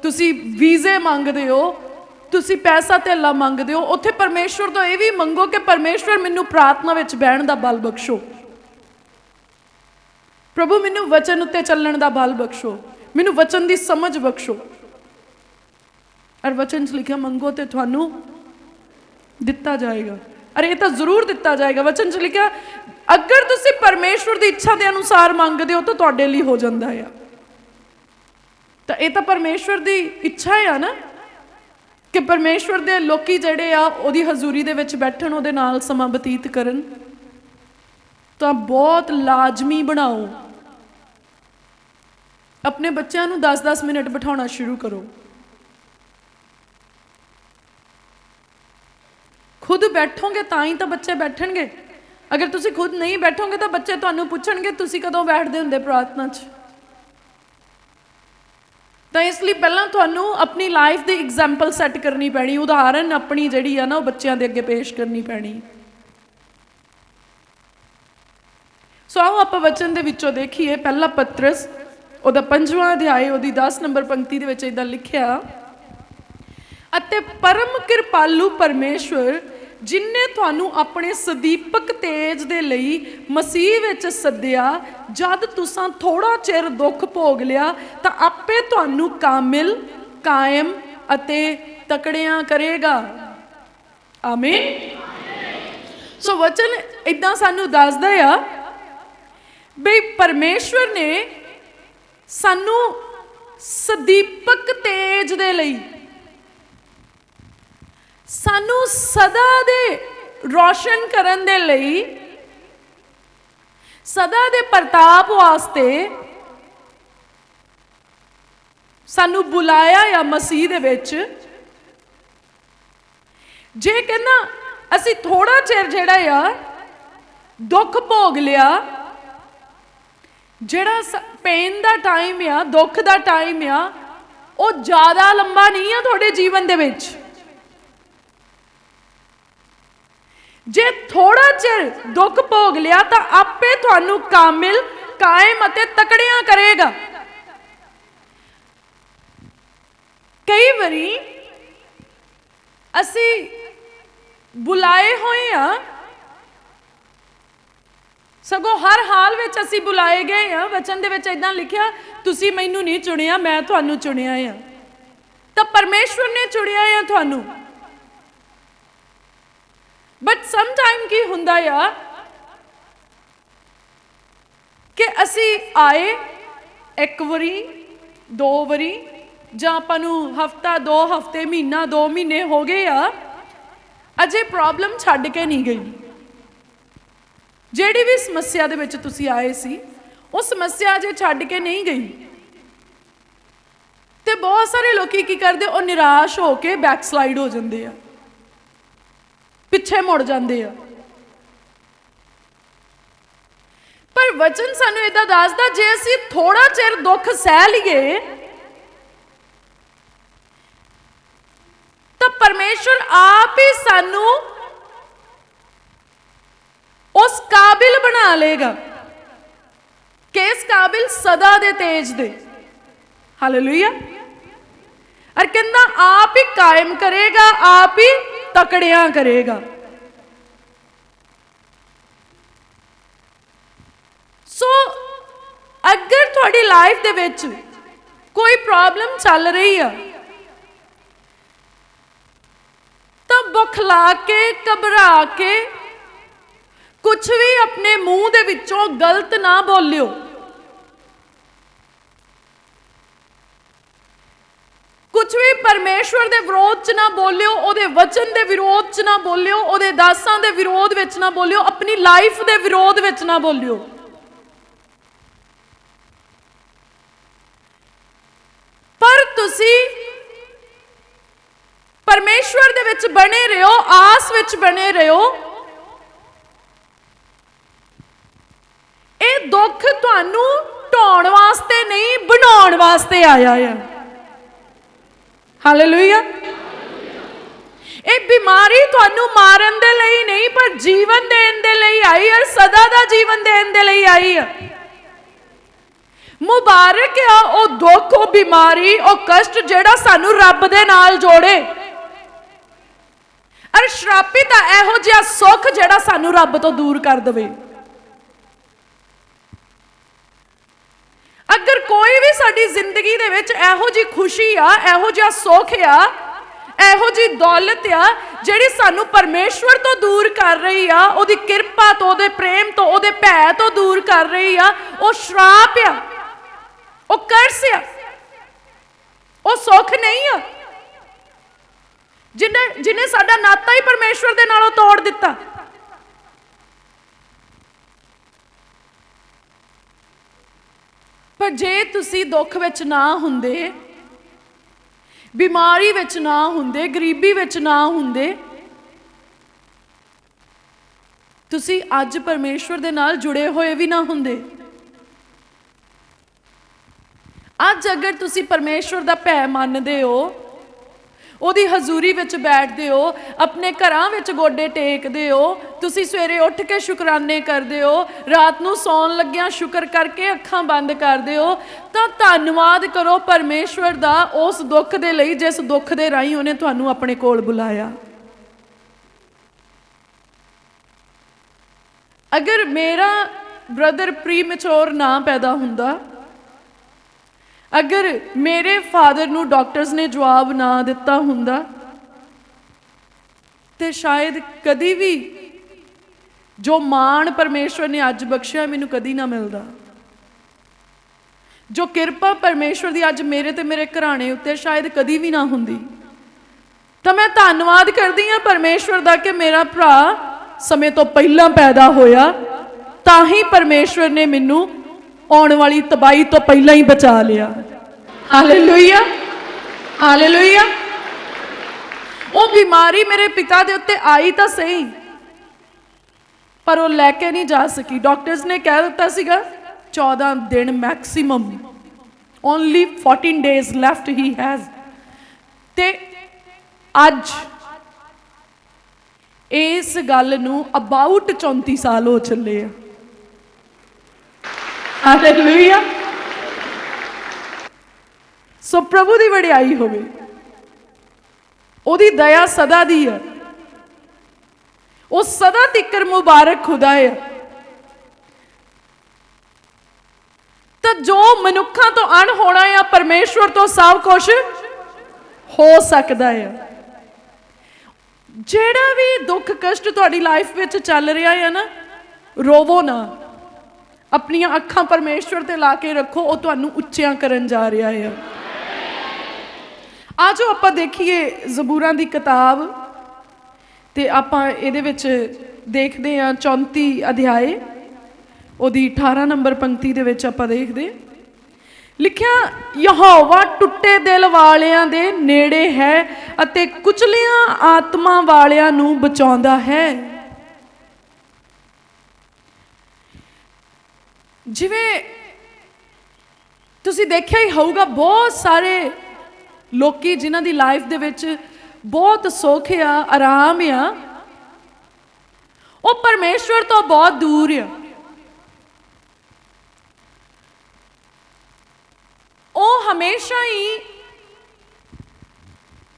ਤੁਸੀਂ ਵੀਜ਼ੇ ਮੰਗਦੇ ਹੋ ਤੁਸੀਂ ਪੈਸਾ ਧੇਲਾ ਮੰਗਦੇ ਹੋ ਉੱਥੇ ਪਰਮੇਸ਼ਵਰ ਤੋਂ ਇਹ ਵੀ ਮੰਗੋ ਕਿ ਪਰਮੇਸ਼ਵਰ ਮੈਨੂੰ ਪ੍ਰਾਰਥਨਾ ਵਿੱਚ ਬਹਿਣ ਦਾ ਬਲ ਬਖਸ਼ੋ ਪ੍ਰਭੂ ਮੈਨੂੰ ਵਚਨ ਉੱਤੇ ਚੱਲਣ ਦਾ ਬਲ ਬਖਸ਼ੋ ਮੈਨੂੰ ਵਚਨ ਦੀ ਸਮਝ ਬਖਸ਼ੋ ਅਰ ਵਚਨ 'ਚ ਲਿਖਿਆ, ਮੰਗੋ ਤੇ ਤੁਹਾਨੂੰ ਦਿੱਤਾ ਜਾਏਗਾ। ਅਰੇ ਇਹ ਤਾਂ ਜ਼ਰੂਰ ਦਿੱਤਾ ਜਾਏਗਾ। ਵਚਨ 'ਚ ਲਿਖਿਆ, ਅਗਰ ਤੁਸੀਂ ਪਰਮੇਸ਼ਵਰ ਦੀ ਇੱਛਾ ਦੇ ਅਨੁਸਾਰ ਮੰਗਦੇ ਹੋ, ਤਾਂ ਤੁਹਾਡੇ ਲਈ ਹੋ ਜਾਂਦਾ ਹੈ ਤਾਂ ਇਹ ਤਾਂ ਪਰਮੇਸ਼ਵਰ ਦੀ ਇੱਛਾ ਹੈ ਨਾ, ਕਿ ਪਰਮੇਸ਼ਵਰ ਦੇ ਲੋਕੀ ਜਿਹੜੇ ਆ, ਉਹਦੀ ਹਜ਼ੂਰੀ ਦੇ ਵਿੱਚ ਬੈਠਣ, ਉਹਦੇ ਨਾਲ ਸਮਾਂ ਬਤੀਤ ਕਰਨ। ਤਾਂ ਬਹੁਤ ਲਾਜ਼ਮੀ ਬਣਾਓ। ਆਪਣੇ ਬੱਚਿਆਂ ਨੂੰ 10-10 ਮਿੰਟ ਬਿਠਾਉਣਾ ਸ਼ੁਰੂ ਕਰੋ। ਖੁਦ ਬੈਠੋਗੇ ਤਾਂ ਹੀ ਤਾਂ ਬੱਚੇ ਬੈਠਣਗੇ। ਅਗਰ ਤੁਸੀਂ ਖੁਦ ਨਹੀਂ ਬੈਠੋਗੇ ਤਾਂ ਬੱਚੇ ਤੁਹਾਨੂੰ ਪੁੱਛਣਗੇ, ਤੁਸੀਂ ਕਦੋਂ ਬੈਠਦੇ ਹੁੰਦੇ ਪ੍ਰਾਰਥਨਾ 'ਚ। ਤਾਂ ਇਸ ਲਈ ਪਹਿਲਾਂ ਤੁਹਾਨੂੰ ਆਪਣੀ ਲਾਈਫ ਦੀ ਐਗਜ਼ਾਮਪਲ ਸੈੱਟ ਕਰਨੀ ਪੈਣੀ। ਉਦਾਹਰਨ ਆਪਣੀ ਜਿਹੜੀ ਆ ਨਾ, ਉਹ ਬੱਚਿਆਂ ਦੇ ਅੱਗੇ ਪੇਸ਼ ਕਰਨੀ ਪੈਣੀ। ਸੋ ਆਓ ਆਪਾਂ ਵਚਨ ਦੇ ਵਿੱਚੋਂ ਦੇਖੀਏ। ਪਹਿਲਾ ਪਤਰਸ, ਉਹਦਾ ਪੰਜਵਾਂ ਅਧਿਆਇ ਉਹਦੀ 10 ਨੰਬਰ ਪੰਕਤੀ ਦੇ ਵਿੱਚ ਇਦਾਂ ਲਿਖਿਆ। ਅਤੇ ਪਰਮ ਕਿਰਪਾਲੂ ਪਰਮੇਸ਼ਵਰ ਜਿਨਨੇ ਤੁਹਾਨੂੰ ਆਪਣੇ ਸਦੀਪਕ ਤੇਜ ਦੇ ਲਈ ਮਸੀਹ ਵਿੱਚ ਸੱਦਿਆ, ਜਦ ਤੁਸੀਂ ਥੋੜਾ ਚਿਰ ਦੁੱਖ ਭੋਗ ਲਿਆ, ਤਾਂ ਆਪੇ ਤੁਹਾਨੂੰ ਕਾਮਿਲ, ਕਾਇਮ ਅਤੇ ਤਕੜਿਆਂ ਕਰੇਗਾ। ਆਮੀਨ। ਸੋ ਵਚਨ ਇਦਾਂ ਸਾਨੂੰ ਦੱਸਦਾ ਆ ਬਈ ਪਰਮੇਸ਼ਵਰ ਨੇ ਸਾਨੂੰ ਸਦੀਪਕ ਤੇਜ ਦੇ ਲਈ ਸਾਨੂੰ ਸਦਾ ਦੇ ਰੋਸ਼ਨ ਕਰਨ ਦੇ ਲਈ, ਸਦਾ ਦੇ ਪ੍ਰਤਾਪ ਵਾਸਤੇ ਸਾਨੂੰ ਬੁਲਾਇਆ ਆ ਮਸੀਹ ਦੇ ਵਿੱਚ। ਜੇ ਕਹਿੰਦਾ, ਅਸੀਂ ਥੋੜਾ ਚਿਰ ਜਿਹੜਾ ਆ, ਦੁੱਖ ਭੋਗ ਲਿਆ, ਜਿਹੜਾ ਪੇਨ ਦਾ ਟਾਈਮ ਆ, ਦੁੱਖ ਦਾ ਟਾਈਮ ਆ, ਉਹ ਜ਼ਿਆਦਾ ਲੰਬਾ ਨਹੀਂ ਆ ਤੁਹਾਡੇ ਜੀਵਨ ਦੇ ਵਿੱਚ। ਜੇ ਥੋੜਾ ਚਿਰ ਦੁੱਖ ਭੋਗ ਲਿਆ ਤਾਂ ਆਪੇ ਤੁਹਾਨੂੰ ਕਾਮਿਲ, ਕਾਇਮ ਅਤੇ ਤਕੜਿਆਂ ਕਰੇਗਾ। ਕਈ ਵਾਰੀ ਅਸੀਂ ਬੁਲਾਏ ਹੋਏ ਆ, ਸਗੋਂ ਹਰ ਹਾਲ ਵਿੱਚ ਅਸੀਂ ਬੁਲਾਏ ਗਏ ਆ, ਵਚਨ ਦੇ ਵਿੱਚ ਇਦਾਂ ਲਿਖਿਆ, ਤੁਸੀਂ ਮੈਨੂੰ ਨਹੀਂ ਚੁਣਿਆ, ਮੈਂ ਤੁਹਾਨੂੰ ਚੁਣਿਆ ਆ। ਤਾਂ ਪਰਮੇਸ਼ਵਰ ਨੇ ਚੁਣਿਆ ਆ ਤੁਹਾਨੂੰ। ਬਟ ਸਮ ਟਾਈਮ ਕੀ ਹੁੰਦਾ ਆ? ਕਿ ਅਸੀਂ ਆਏ ਇੱਕ ਵਾਰੀ, ਦੋ ਵਾਰੀ, ਜਾਂ ਆਪਾਂ ਨੂੰ ਹਫਤਾ, ਦੋ ਹਫ਼ਤੇ, ਮਹੀਨਾ, ਦੋ ਮਹੀਨੇ ਹੋ ਗਏ ਆ, ਅਜੇ ਪ੍ਰੋਬਲਮ ਛੱਡ ਕੇ ਨਹੀਂ ਗਈ। ਜਿਹੜੀ ਵੀ ਸਮੱਸਿਆ ਦੇ ਵਿੱਚ ਤੁਸੀਂ ਆਏ ਸੀ, ਉਹ ਸਮੱਸਿਆ ਅਜੇ ਛੱਡ ਕੇ ਨਹੀਂ ਗਈ। ਤੇ ਬਹੁਤ ਸਾਰੇ ਲੋਕੀ ਕੀ ਕਰਦੇ, ਉਹ ਨਿਰਾਸ਼ ਹੋ ਕੇ ਬੈਕਸਲਾਈਡ ਹੋ ਜਾਂਦੇ ਆ। ਪਿੱਛੇ ਮੁੜ ਜਾਂਦੇ ਆ। ਪਰ ਵਚਨ ਸਾਨੂੰ ਇਦਾਂ ਦੱਸਦਾ, ਜੇ ਅਸੀਂ ਥੋੜਾ ਚਿਰ ਦੁੱਖ ਸਹਿ ਲਈਏ, ਤਾਂ ਪਰਮੇਸ਼ਰ ਆਪ ਹੀ ਸਾਨੂੰ ਉਸ ਕਾਬਿਲ ਬਣਾ ਲੇਗਾ ਕਿਸ ਕਾਬਿਲ ਸਦਾ ਦੇ ਤੇਜ ਦੇ। ਹਾਲੇਲੂਇਆ ਅਰ ਕਹਿੰਦਾ, ਆਪ ਹੀ ਕਾਇਮ ਕਰੇਗਾ, ਆਪ ਹੀ ਤਕੜਿਆਂ ਕਰੇਗਾ। ਸੋ ਅਗਰ ਤੁਹਾਡੀ ਲਾਈਫ ਦੇ ਵਿੱਚ ਕੋਈ ਪ੍ਰੋਬਲਮ ਚੱਲ ਰਹੀ ਆ, ਤਾਂ ਬੁਖਲਾ ਕੇ, ਘਬਰਾ ਕੇ ਕੁਝ ਵੀ ਆਪਣੇ ਮੂੰਹ ਦੇ ਵਿੱਚੋਂ ਗਲਤ ਨਾ ਬੋਲਿਓ। ਕੁਝ ਵੀ ਪਰਮੇਸ਼ਵਰ ਦੇ ਵਿਰੋਧ ਚ ਨਾ ਬੋਲਿਓ, ਉਹਦੇ ਵਚਨ ਦੇ ਵਿਰੋਧ ਚ ਨਾ ਬੋਲਿਓ, ਉਹਦੇ ਦਾਸਾਂ ਦੇ ਵਿਰੋਧ ਵਿੱਚ ਨਾ ਬੋਲਿਓ, ਆਪਣੀ ਲਾਈਫ ਦੇ ਵਿਰੋਧ ਵਿੱਚ ਨਾ ਬੋਲਿਓ। ਪਰ ਤੁਸੀਂ ਪਰਮੇਸ਼ਵਰ ਦੇ ਵਿੱਚ ਬਣੇ ਰਹੋ, ਆਸ ਵਿੱਚ ਬਣੇ ਰਹੋ। ਇਹ ਦੁੱਖ ਤੁਹਾਨੂੰ ਢਾਉਣ ਵਾਸਤੇ ਨਹੀਂ, ਬਣਾਉਣ ਵਾਸਤੇ ਆਇਆ ਹੈ ਹਾਲੇਲੂਇਆ ਇਹ ਬਿਮਾਰੀ ਤੁਹਾਨੂੰ ਮਾਰਨ ਦੇ ਲਈ ਨਹੀਂ, ਪਰ ਜੀਵਨ ਦੇਣ ਦੇ ਲਈ ਆਈ ਹੈ, ਸਦਾ ਦਾ ਜੀਵਨ ਦੇਣ ਦੇ ਲਈ ਆਈ ਹੈ। ਮੁਬਾਰਕ ਆ ਉਹ ਦੁੱਖ, ਉਹ ਬਿਮਾਰੀ, ਉਹ ਕਸ਼ਟ ਜਿਹੜਾ ਸਾਨੂੰ ਰੱਬ ਦੇ ਨਾਲ ਜੋੜੇ। ਅਰ ਸ਼ਰਾਪਿਤ ਆ ਇਹੋ ਜਿਹਾ ਸੁੱਖ ਜਿਹੜਾ ਸਾਨੂੰ ਰੱਬ ਤੋਂ ਦੂਰ ਕਰ ਦਵੇ। ਅਗਰ ਕੋਈ ਵੀ ਸਾਡੀ ਜ਼ਿੰਦਗੀ ਦੇ ਵਿੱਚ ਇਹੋ ਜੀ ਖੁਸ਼ੀ ਆ, ਇਹੋ ਜਿਹਾ ਸੁੱਖ ਆ, ਇਹੋ ਜੀ ਦੌਲਤ ਆ, ਜਿਹੜੀ ਸਾਨੂੰ ਪਰਮੇਸ਼ਵਰ ਤੋਂ ਦੂਰ ਕਰ ਰਹੀ ਆ, ਉਹਦੀ ਕਿਰਪਾ ਤੋਂ, ਉਹਦੇ ਪ੍ਰੇਮ ਤੋਂ, ਉਹਦੇ ਭੈ ਤੋਂ ਦੂਰ ਕਰ ਰਹੀ ਆ, ਉਹ ਸ਼ਰਾਪ ਆ, ਉਹ ਕਰਸ ਆ, ਉਹ ਸੁੱਖ ਨਹੀਂ ਆ। ਜਿਨੇ ਜਿਹਨੇ ਸਾਡਾ ਨਾਤਾ ਹੀ ਪਰਮੇਸ਼ਵਰ ਦੇ ਨਾਲੋਂ ਤੋੜ ਦਿੱਤਾ। ਪਰ ਜੇ ਤੁਸੀਂ ਦੁੱਖ ਵਿੱਚ ਨਾ ਹੁੰਦੇ, ਬਿਮਾਰੀ ਵਿੱਚ ਨਾ ਹੁੰਦੇ, ਗਰੀਬੀ ਵਿੱਚ ਨਾ ਹੁੰਦੇ, ਤੁਸੀਂ ਅੱਜ ਪਰਮੇਸ਼ਵਰ ਦੇ ਨਾਲ ਜੁੜੇ ਹੋਏ ਵੀ ਨਾ ਹੁੰਦੇ। ਅੱਜ ਅਗਰ ਤੁਸੀਂ ਪਰਮੇਸ਼ਵਰ ਦਾ ਭੈ ਮੰਨਦੇ ਹੋ ਉਹਦੀ ਹਜ਼ੂਰੀ ਵਿੱਚ ਬੈਠਦੇ ਹੋ, ਆਪਣੇ ਘਰਾਂ ਵਿੱਚ ਗੋਡੇ ਟੇਕਦੇ ਹੋ, ਤੁਸੀਂ ਸਵੇਰੇ ਉੱਠ ਕੇ ਸ਼ੁਕਰਾਨੇ ਕਰਦੇ ਹੋ, ਰਾਤ ਨੂੰ ਸੌਣ ਲੱਗਿਆਂ ਸ਼ੁਕਰ ਕਰਕੇ ਅੱਖਾਂ ਬੰਦ ਕਰਦੇ ਹੋ, ਤਾਂ ਧੰਨਵਾਦ ਕਰੋ ਪਰਮੇਸ਼ਵਰ ਦਾ ਉਸ ਦੁੱਖ ਦੇ ਲਈ ਜਿਸ ਦੁੱਖ ਦੇ ਰਾਹੀਂ ਉਹਨੇ ਤੁਹਾਨੂੰ ਆਪਣੇ ਕੋਲ ਬੁਲਾਇਆ। ਅਗਰ ਮੇਰਾ ਬ੍ਰਦਰ ਪ੍ਰੀਮੈਚੁਰ ਨਾ ਪੈਦਾ ਹੁੰਦਾ ਅਗਰ ਮੇਰੇ ਫਾਦਰ ਨੂੰ ਡਾਕਟਰਸ ਨੇ ਜਵਾਬ ਨਾ ਦਿੱਤਾ ਹੁੰਦਾ, ਤੇ ਸ਼ਾਇਦ ਕਦੀ ਵੀ ਜੋ ਮਾਣ ਪਰਮੇਸ਼ਵਰ ਨੇ ਅੱਜ ਬਖਸ਼ਿਆ, ਮੈਨੂੰ ਕਦੀ ਨਾ ਮਿਲਦਾ। ਜੋ ਕਿਰਪਾ ਪਰਮੇਸ਼ਵਰ ਦੀ ਅੱਜ ਮੇਰੇ ਤੇ ਮੇਰੇ ਘਰਾਣੇ ਉੱਤੇ ਸ਼ਾਇਦ ਕਦੀ ਵੀ ਨਾ ਹੁੰਦੀ। ਤਾਂ ਮੈਂ ਧੰਨਵਾਦ ਕਰਦੀ ਹਾਂ ਪਰਮੇਸ਼ਵਰ ਦਾ ਕਿ ਮੇਰਾ ਭਰਾ ਸਮੇਂ ਤੋਂ ਪਹਿਲਾਂ ਪੈਦਾ ਹੋਇਆ, ਤਾਂ ਹੀ ਪਰਮੇਸ਼ਵਰ ਨੇ ਮੈਨੂੰ ਆਉਣ ਵਾਲੀ ਤਬਾਈ ਤੋਂ ਪਹਿਲਾਂ ਹੀ ਬਚਾ ਲਿਆ। ਹਾਲੇਲੂਇਆ। ਹਾਲੇਲੂਇਆ। ਉਹ ਬਿਮਾਰੀ ਮੇਰੇ ਪਿਤਾ ਦੇ ਉੱਤੇ ਆਈ ਤਾਂ ਸਹੀ, ਪਰ ਉਹ ਲੈ ਕੇ ਨਹੀਂ ਜਾ ਸਕੀ। ਡਾਕਟਰਸ ਨੇ ਕਹਿ ਦਿੱਤਾ ਸੀਗਾ 14 ਦਿਨ ਮੈਕਸਿਮਮ। ਓਨਲੀ 14 ਡੇਜ਼ ਲੈਫਟ ਹੀ ਹੈਜ਼ ਤੇ ਅੱਜ ਇਸ ਗੱਲ ਨੂੰ ਅਬਾਊਟ 34 ਸਾਲ ਹੋ ਚੱਲੇ ਆ। ਹਾਲੇਲੂਇਆ ਸੋ ਪ੍ਰਭੂ ਦੀ ਵਡਿਆਈ ਹੋਵੇ। ਉਹਦੀ ਦਇਆ ਸਦਾ ਦੀ ਹੈ। ਉਹ ਸਦਾ ਤਿੱਕਰ ਮੁਬਾਰਕ ਖੁਦਾ ਹੈ। ਤਾਂ ਜੋ ਮਨੁੱਖਾਂ ਤੋਂ ਅਣ ਹੋਣਾ ਆ ਪਰਮੇਸ਼ਵਰ ਤੋਂ ਸਭ ਕੁਝ ਹੋ ਸਕਦਾ ਹੈ। ਜਿਹੜਾ ਵੀ ਦੁੱਖ ਕਸ਼ਟ ਤੁਹਾਡੀ ਲਾਈਫ ਵਿੱਚ ਚੱਲ ਰਿਹਾ ਹੈ ਨਾ, ਰੋਵੋ ਨਾ। ਆਪਣੀਆਂ ਅੱਖਾਂ ਪਰਮੇਸ਼ਵਰ ਤੇ ਲਾ ਕੇ ਰੱਖੋ, ਉਹ ਤੁਹਾਨੂੰ ਉੱਚਿਆਂ ਕਰਨ ਜਾ ਰਿਹਾ ਹੈ। ਆਜੋ ਆਪਾਂ ਦੇਖੀਏ ਜ਼ਬੂਰਾਂ ਦੀ ਕਿਤਾਬ ਤੇ ਆਪਾਂ ਇਹਦੇ ਵਿੱਚ ਦੇਖਦੇ ਹਾਂ 34 ਅਧਿਆਏ, ਉਹਦੀ 18 ਨੰਬਰ ਪੰਕਤੀ ਦੇ ਵਿੱਚ ਆਪਾਂ ਦੇਖਦੇ ਲਿਖਿਆ, ਯਹੋਵਾ ਟੁੱਟੇ ਦਿਲ ਵਾਲਿਆਂ ਦੇ ਨੇੜੇ ਹੈ ਅਤੇ ਕੁਚਲਿਆਂ ਆਤਮਾ ਵਾਲਿਆਂ ਨੂੰ ਬਚਾਉਂਦਾ ਹੈ। ਜਿਵੇਂ ਤੁਸੀਂ ਦੇਖਿਆ ਹੀ ਹੋਊਗਾ, ਬਹੁਤ ਸਾਰੇ ਲੋਕੀ ਜਿਨ੍ਹਾਂ ਦੀ ਲਾਈਫ ਦੇ ਵਿੱਚ ਬਹੁਤ ਸੁੱਖ ਆ, ਆਰਾਮ ਆ, ਉਹ ਪਰਮੇਸ਼ਵਰ ਤੋਂ ਬਹੁਤ ਦੂਰ ਆ। ਉਹ ਹਮੇਸ਼ਾ ਹੀ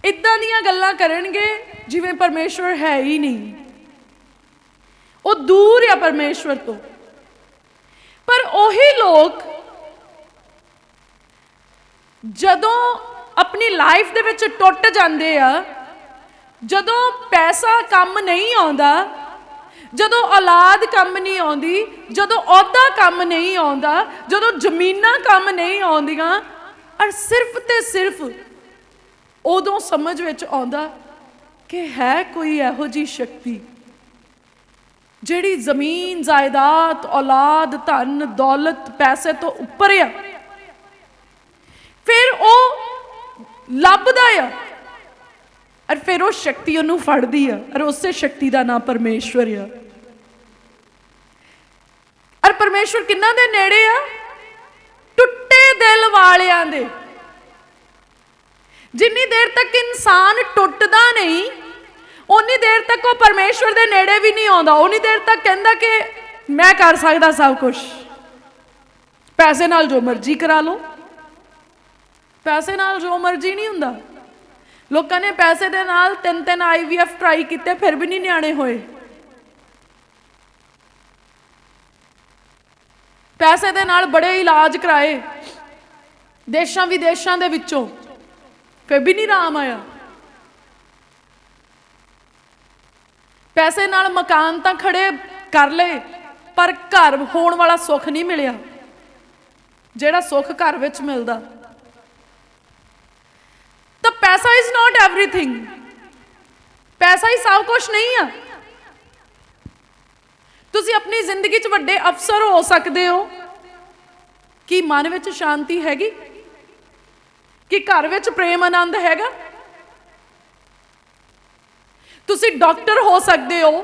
ਇਦਾਂ ਦੀਆਂ ਗੱਲਾਂ ਕਰਨਗੇ ਜਿਵੇਂ ਪਰਮੇਸ਼ਵਰ ਹੈ ਹੀ ਨਹੀਂ। ਉਹ ਦੂਰ ਆ ਪਰਮੇਸ਼ਵਰ ਤੋਂ। ਪਰ ਉਹੀ ਲੋਕ ਜਦੋਂ ਆਪਣੀ ਲਾਈਫ ਦੇ ਵਿੱਚ ਟੁੱਟ ਜਾਂਦੇ ਆ, ਜਦੋਂ ਪੈਸਾ ਕੰਮ ਨਹੀਂ ਆਉਂਦਾ, ਜਦੋਂ ਔਲਾਦ ਕੰਮ ਨਹੀਂ ਆਉਂਦੀ, ਜਦੋਂ ਅਹੁਦਾ ਕੰਮ ਨਹੀਂ ਆਉਂਦਾ, ਜਦੋਂ ਜ਼ਮੀਨਾਂ ਕੰਮ ਨਹੀਂ ਆਉਂਦੀਆਂ, ਔਰ ਸਿਰਫ ਤੇ ਸਿਰਫ ਉਦੋਂ ਸਮਝ ਵਿੱਚ ਆਉਂਦਾ ਕਿ ਹੈ ਕੋਈ ਇਹੋ ਜੀ ਸ਼ਕਤੀ। ਜਿਹੜੀ ਜ਼ਮੀਨ, ਜਾਇਦਾਦ, ਔਲਾਦ, ਧਨ, ਦੌਲਤ, ਪੈਸੇ ਤੋਂ ਉੱਪਰ ਆ, ਫਿਰ ਉਹ ਲੱਭਦਾ ਆ ਔਰ ਫਿਰ ਉਹ ਸ਼ਕਤੀ ਉਹਨੂੰ ਫੜਦੀ ਆ ਔਰ ਉਸੇ ਸ਼ਕਤੀ ਦਾ ਨਾਮ ਪਰਮੇਸ਼ਵਰ ਆ। ਔਰ ਪਰਮੇਸ਼ਵਰ ਕਿੰਨਾ ਦੇ ਨੇੜੇ ਆ? ਟੁੱਟੇ ਦਿਲ ਵਾਲਿਆਂ ਦੇ। ਜਿੰਨੀ ਦੇਰ ਤੱਕ ਇਨਸਾਨ ਟੁੱਟਦਾ ਨਹੀਂ ਉਨੀ ਦੇਰ ਤੱਕ ਉਹ ਪਰਮੇਸ਼ਵਰ ਦੇ ਨੇੜੇ ਵੀ ਨਹੀਂ ਆਉਂਦਾ। ਉਨੀ ਦੇਰ ਤੱਕ ਕਹਿੰਦਾ ਕਿ ਮੈਂ ਕਰ ਸਕਦਾ ਸਭ ਕੁਝ ਪੈਸੇ ਨਾਲ ਜੋ ਮਰਜ਼ੀ ਕਰਾ ਲਓ। ਪੈਸੇ ਨਾਲ ਜੋ ਮਰਜ਼ੀ ਨਹੀਂ ਹੁੰਦਾ। ਲੋਕਾਂ ਨੇ ਪੈਸੇ ਦੇ ਨਾਲ ਤਿੰਨ ਤਿੰਨ ਆਈਵੀਐਫ ਟਰਾਈ ਕੀਤੇ, ਫਿਰ ਵੀ ਨਹੀਂ ਨਿਆਣੇ ਹੋਏ। ਪੈਸੇ ਦੇ ਨਾਲ ਬੜੇ ਇਲਾਜ ਕਰਾਏ। ਦੇਸ਼ਾਂ ਵਿਦੇਸ਼ਾਂ ਦੇ ਵਿੱਚੋਂ। ਫਿਰ ਵੀ ਨਹੀਂ ਰਾਮ ਆਇਆ। ਪੈਸੇ ਨਾਲ ਮਕਾਨ ਤਾਂ ਖੜੇ ਕਰ ਲਏ, ਪਰ ਘਰ ਹੋਣ ਵਾਲਾ ਸੁੱਖ ਨਹੀਂ ਮਿਲਿਆ। ਜਿਹੜਾ ਸੁੱਖ ਘਰ ਵਿੱਚ ਮਿਲਦਾ। ਤਾਂ ਪੈਸਾ ਇਜ਼ ਨਾਟ ਐਵਰੀਥਿੰਗ ਪੈਸਾ ਹੀ ਸਭ ਕੁਝ ਨਹੀਂ ਆ। ਤੁਸੀਂ ਆਪਣੀ ਜ਼ਿੰਦਗੀ 'ਚ ਵੱਡੇ ਅਫਸਰ ਹੋ ਸਕਦੇ ਹੋ। ਕੀ ਮਨ ਵਿੱਚ ਸ਼ਾਂਤੀ ਹੈਗੀ? ਕਿ ਘਰ ਵਿੱਚ ਪ੍ਰੇਮ ਆਨੰਦ ਹੈਗਾ? ਤੁਸੀਂ ਡਾਕਟਰ ਹੋ ਸਕਦੇ ਹੋ।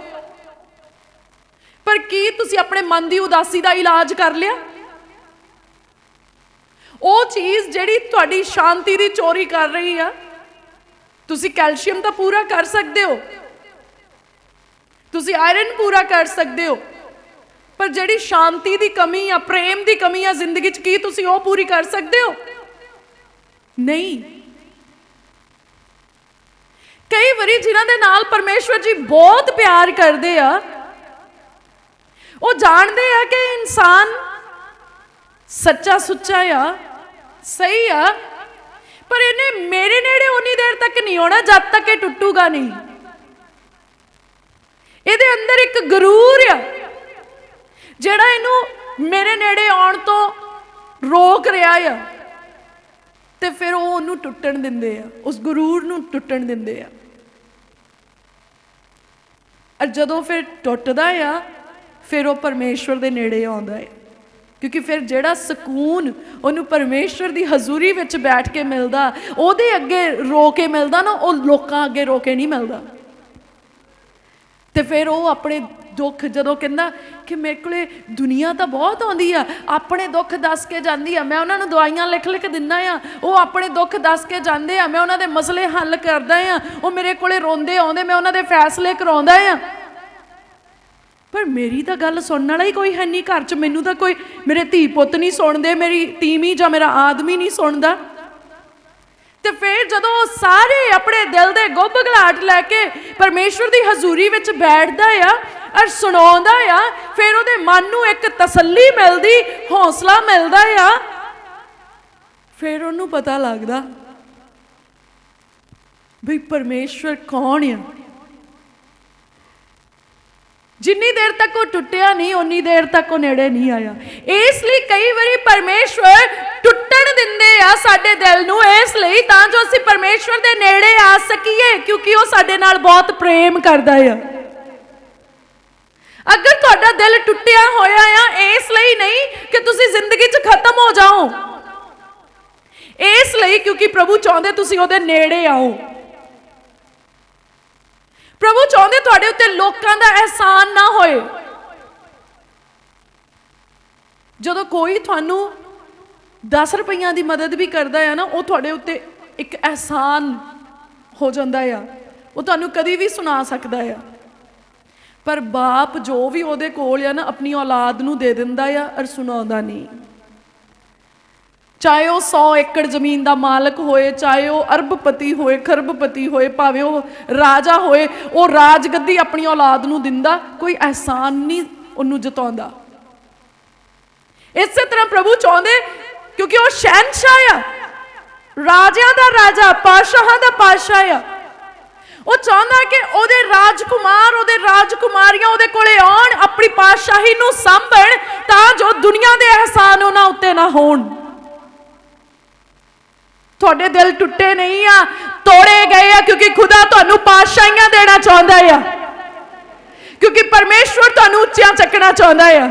ਪਰ ਕੀ ਤੁਸੀਂ ਆਪਣੇ ਮਨ ਦੀ ਉਦਾਸੀ ਦਾ ਇਲਾਜ ਕਰ ਲਿਆ? ਉਹ ਚੀਜ਼ ਜਿਹੜੀ ਤੁਹਾਡੀ ਸ਼ਾਂਤੀ ਦੀ ਚੋਰੀ ਕਰ ਰਹੀ ਆ, ਤੁਸੀਂ ਕੈਲਸ਼ੀਅਮ ਤਾਂ ਪੂਰਾ ਕਰ ਸਕਦੇ ਹੋ। ਤੁਸੀਂ ਆਇਰਨ ਪੂਰਾ ਕਰ ਸਕਦੇ ਹੋ। ਪਰ ਜਿਹੜੀ ਸ਼ਾਂਤੀ ਦੀ ਕਮੀ ਆ, ਪ੍ਰੇਮ ਦੀ ਕਮੀ ਆ ਜ਼ਿੰਦਗੀ 'ਚ, ਕੀ ਤੁਸੀਂ ਉਹ ਪੂਰੀ ਕਰ ਸਕਦੇ ਹੋ? ਨਹੀਂ। ਕਈ ਵਾਰੀ ਜਿਨ੍ਹਾਂ ਦੇ ਨਾਲ ਪਰਮੇਸ਼ਵਰ ਜੀ ਬਹੁਤ ਪਿਆਰ ਕਰਦੇ ਆ, ਉਹ ਜਾਣਦੇ ਆ ਕਿ ਇਨਸਾਨ ਸੱਚਾ ਸੁੱਚਾ ਆ, ਸਹੀ ਆ, ਪਰ ਇਹਨੇ ਮੇਰੇ ਨੇੜੇ ਉਨੀ ਦੇਰ ਤੱਕ ਨਹੀਂ ਆਉਣਾ, ਜਦ ਤੱਕ ਇਹ ਟੁੱਟੂਗਾ ਨਹੀਂ। ਇਹਦੇ ਅੰਦਰ ਇੱਕ ਗਰੂਰ ਆ, ਜਿਹੜਾ ਇਹਨੂੰ ਮੇਰੇ ਨੇੜੇ ਆਉਣ ਤੋਂ ਰੋਕ ਰਿਹਾ ਆ, ਤੇ ਫਿਰ ਉਹ ਉਹਨੂੰ ਟੁੱਟਣ ਦਿੰਦੇ ਆ, ਉਸ ਗਰੂਰ ਨੂੰ ਟੁੱਟਣ ਦਿੰਦੇ ਆ। ਔਰ ਜਦੋਂ ਫਿਰ ਟੁੱਟਦਾ ਆ, ਫਿਰ ਉਹ ਪਰਮੇਸ਼ਵਰ ਦੇ ਨੇੜੇ ਆਉਂਦਾ ਹੈ ਕਿਉਂਕਿ ਫਿਰ ਜਿਹੜਾ ਸਕੂਨ ਉਹਨੂੰ ਪਰਮੇਸ਼ਵਰ ਦੀ ਹਜ਼ੂਰੀ ਵਿੱਚ ਬੈਠ ਕੇ ਮਿਲਦਾ, ਉਹਦੇ ਅੱਗੇ ਰੋ ਕੇ ਮਿਲਦਾ ਨਾ, ਉਹ ਲੋਕਾਂ ਅੱਗੇ ਰੋ ਕੇ ਨਹੀਂ ਮਿਲਦਾ। ਤੇ ਫਿਰ ਉਹ ਆਪਣੇ ਦੁੱਖ ਜਦੋਂ ਕਹਿੰਦਾ ਕਿ ਮੇਰੇ ਕੋਲੇ ਦੁਨੀਆ ਤਾਂ ਬਹੁਤ ਆਉਂਦੀ ਆ, ਆਪਣੇ ਦੁੱਖ ਦੱਸ ਕੇ ਜਾਂਦੀ ਆ। ਮੈਂ ਉਹਨਾਂ ਨੂੰ ਦਵਾਈਆਂ ਲਿਖ ਲਿਖ ਦਿੰਦਾ ਆ। ਉਹ ਆਪਣੇ ਦੁੱਖ ਦੱਸ ਕੇ ਜਾਂਦੇ ਆ। ਮੈਂ ਉਹਨਾਂ ਦੇ ਮਸਲੇ ਹੱਲ ਕਰਦਾ ਆ। ਉਹ ਮੇਰੇ ਕੋਲੇ ਰੋਂਦੇ ਆਉਂਦੇ, ਮੈਂ ਉਹਨਾਂ ਦੇ ਫੈਸਲੇ ਕਰਾਉਂਦਾ ਆ। ਪਰ ਮੇਰੀ ਤਾਂ ਗੱਲ ਸੁਣਨ ਵਾਲਾ ਹੀ ਕੋਈ ਹੈ ਨਹੀਂ ਘਰ 'ਚ। ਮੈਨੂੰ ਤਾਂ ਕੋਈ ਮੇਰੇ ਧੀ ਪੁੱਤ ਨਹੀਂ ਸੁਣਦੇ, ਮੇਰੀ ਟੀਮੀ ਜਾਂ ਮੇਰਾ ਆਦਮੀ ਨਹੀਂ ਸੁਣਦਾ। ਤੇ ਫਿਰ ਜਦੋਂ ਉਹ ਸਾਰੇ ਆਪਣੇ ਦਿਲ ਦੇ ਗੁੱਬ ਘਲਾਟ ਲੈ ਕੇ ਪਰਮੇਸ਼ਵਰ ਦੀ ਹਜ਼ੂਰੀ ਵਿੱਚ ਬੈਠਦਾ ਆ ਔਰ ਸੁਣਾਉਂਦਾ ਆ, ਫਿਰ ਉਹਦੇ ਮਨ ਨੂੰ ਇੱਕ ਤਸੱਲੀ ਮਿਲਦੀ, ਹੌਸਲਾ ਮਿਲਦਾ ਆ। ਫਿਰ ਉਹਨੂੰ ਪਤਾ ਲੱਗਦਾ ਵੀ ਪਰਮੇਸ਼ਵਰ ਕੌਣ ਆ। ਜਿੰਨੀ ਦੇਰ ਤੱਕ ਉਹ ਟੁੱਟਿਆ ਨਹੀਂ ਉਨੀ ਦੇਰ ਤੱਕ ਉਹ ਨੇੜੇ ਨਹੀਂ ਆਇਆ। ਇਸ ਲਈ ਕਈ ਵਾਰੀ ਪਰਮੇਸ਼ਵਰ ਟੁੱਟਣ ਦਿੰਦੇ ਆ ਸਾਡੇ ਦਿਲ ਨੂੰ, ਇਸ ਲਈ ਤਾਂ ਜੋ ਅਸੀਂ ਪਰਮੇਸ਼ਵਰ ਦੇ ਨੇੜੇ ਆ ਸਕੀਏ, ਕਿਉਂਕਿ ਉਹ ਸਾਡੇ ਨਾਲ ਬਹੁਤ ਪ੍ਰੇਮ ਕਰਦਾ ਆ। ਅਗਰ ਤੁਹਾਡਾ ਦਿਲ ਟੁੱਟਿਆ ਹੋਇਆ ਆ, ਇਸ ਲਈ ਨਹੀਂ ਕਿ ਤੁਸੀਂ ਜ਼ਿੰਦਗੀ 'ਚ ਖਤਮ ਹੋ ਜਾਓ। ਇਸ ਲਈ ਕਿਉਂਕਿ ਪ੍ਰਭੂ ਚਾਹੁੰਦੇ ਤੁਸੀਂ ਉਹਦੇ ਨੇੜੇ ਆਓ। ਪ੍ਰਭੂ ਚਾਹੁੰਦੇ ਤੁਹਾਡੇ ਉੱਤੇ ਲੋਕਾਂ ਦਾ ਅਹਿਸਾਨ ਨਾ ਹੋਏ। ਜਦੋਂ ਕੋਈ ਤੁਹਾਨੂੰ 10 ਰੁਪਈਆਂ ਦੀ ਮਦਦ ਵੀ ਕਰਦਾ ਆ ਨਾ, ਉਹ ਤੁਹਾਡੇ ਉੱਤੇ ਇੱਕ ਅਹਿਸਾਨ ਹੋ ਜਾਂਦਾ ਆ। ਉਹ ਤੁਹਾਨੂੰ ਕਦੀ ਵੀ ਸੁਣਾ ਸਕਦਾ ਆ। ਪਰ ਬਾਪ ਜੋ ਵੀ ਉਹਦੇ ਕੋਲ ਆ ਨਾ, ਆਪਣੀ ਔਲਾਦ ਨੂੰ ਦੇ ਦਿੰਦਾ ਆ ਔਰ ਸੁਣਾਉਂਦਾ ਨਹੀਂ। ਚਾਹੇ ਉਹ 100 ਏਕੜ ਜ਼ਮੀਨ ਦਾ ਮਾਲਕ ਹੋਏ, ਚਾਹੇ ਉਹ ਅਰਬਪਤੀ ਹੋਏ, ਖਰਬਪਤੀ ਹੋਏ, ਭਾਵੇਂ ਉਹ ਰਾਜਾ ਹੋਏ, ਉਹ ਰਾਜਗੱਦੀ ਆਪਣੀ ਔਲਾਦ ਨੂੰ ਦਿੰਦਾ, ਕੋਈ ਅਹਿਸਾਨ ਨਹੀਂ ਉਹਨੂੰ ਜਤਾਉਂਦਾ। ਇਸੇ ਤਰ੍ਹਾਂ ਪ੍ਰਭੂ ਚਾਹੁੰਦੇ, ਕਿਉਂਕਿ ਉਹ ਸ਼ਹਿਨशाह ਆ। ਰਾਜਿਆਂ ਦਾ ਰਾਜਾ ਪਾਸ਼ਾਹਾਂ ਦਾ ਪਾਸ਼ਾ ਆ। ਉਹ ਚਾਹੁੰਦਾ ਕਿ ਉਹਦੇ ਰਾਜਕੁਮਾਰ, ਉਹਦੇ ਰਾਜਕੁਮਾਰੀਆਂ ਉਹਦੇ ਕੋਲੇ ਆਉਣ, ਆਪਣੀ ਪਾਤਸ਼ਾਹੀ ਨੂੰ ਸੰਭਣ, ਤਾਂ ਜੋ ਦੁਨੀਆ ਦੇ ਅਹਿਸਾਨ ਉਹਨਾਂ ਉੱਤੇ ਨਾ ਹੋਣ। ਤੁਹਾਡੇ ਦਿਲ ਟੁੱਟੇ ਨਹੀਂ ਆ, ਤੋੜੇ ਗਏ ਆ, ਕਿਉਂਕਿ ਖੁਦਾ ਤੁਹਾਨੂੰ ਪਾਤਸ਼ਾਹੀਆਂ ਦੇਣਾ ਚਾਹੁੰਦਾ ਆ। ਕਿਉਂਕਿ ਪਰਮੇਸ਼ਵਰ ਤੁਹਾਨੂੰ ਉੱਚਿਆਂ ਚੱਕਣਾ ਚਾਹੁੰਦਾ ਆ।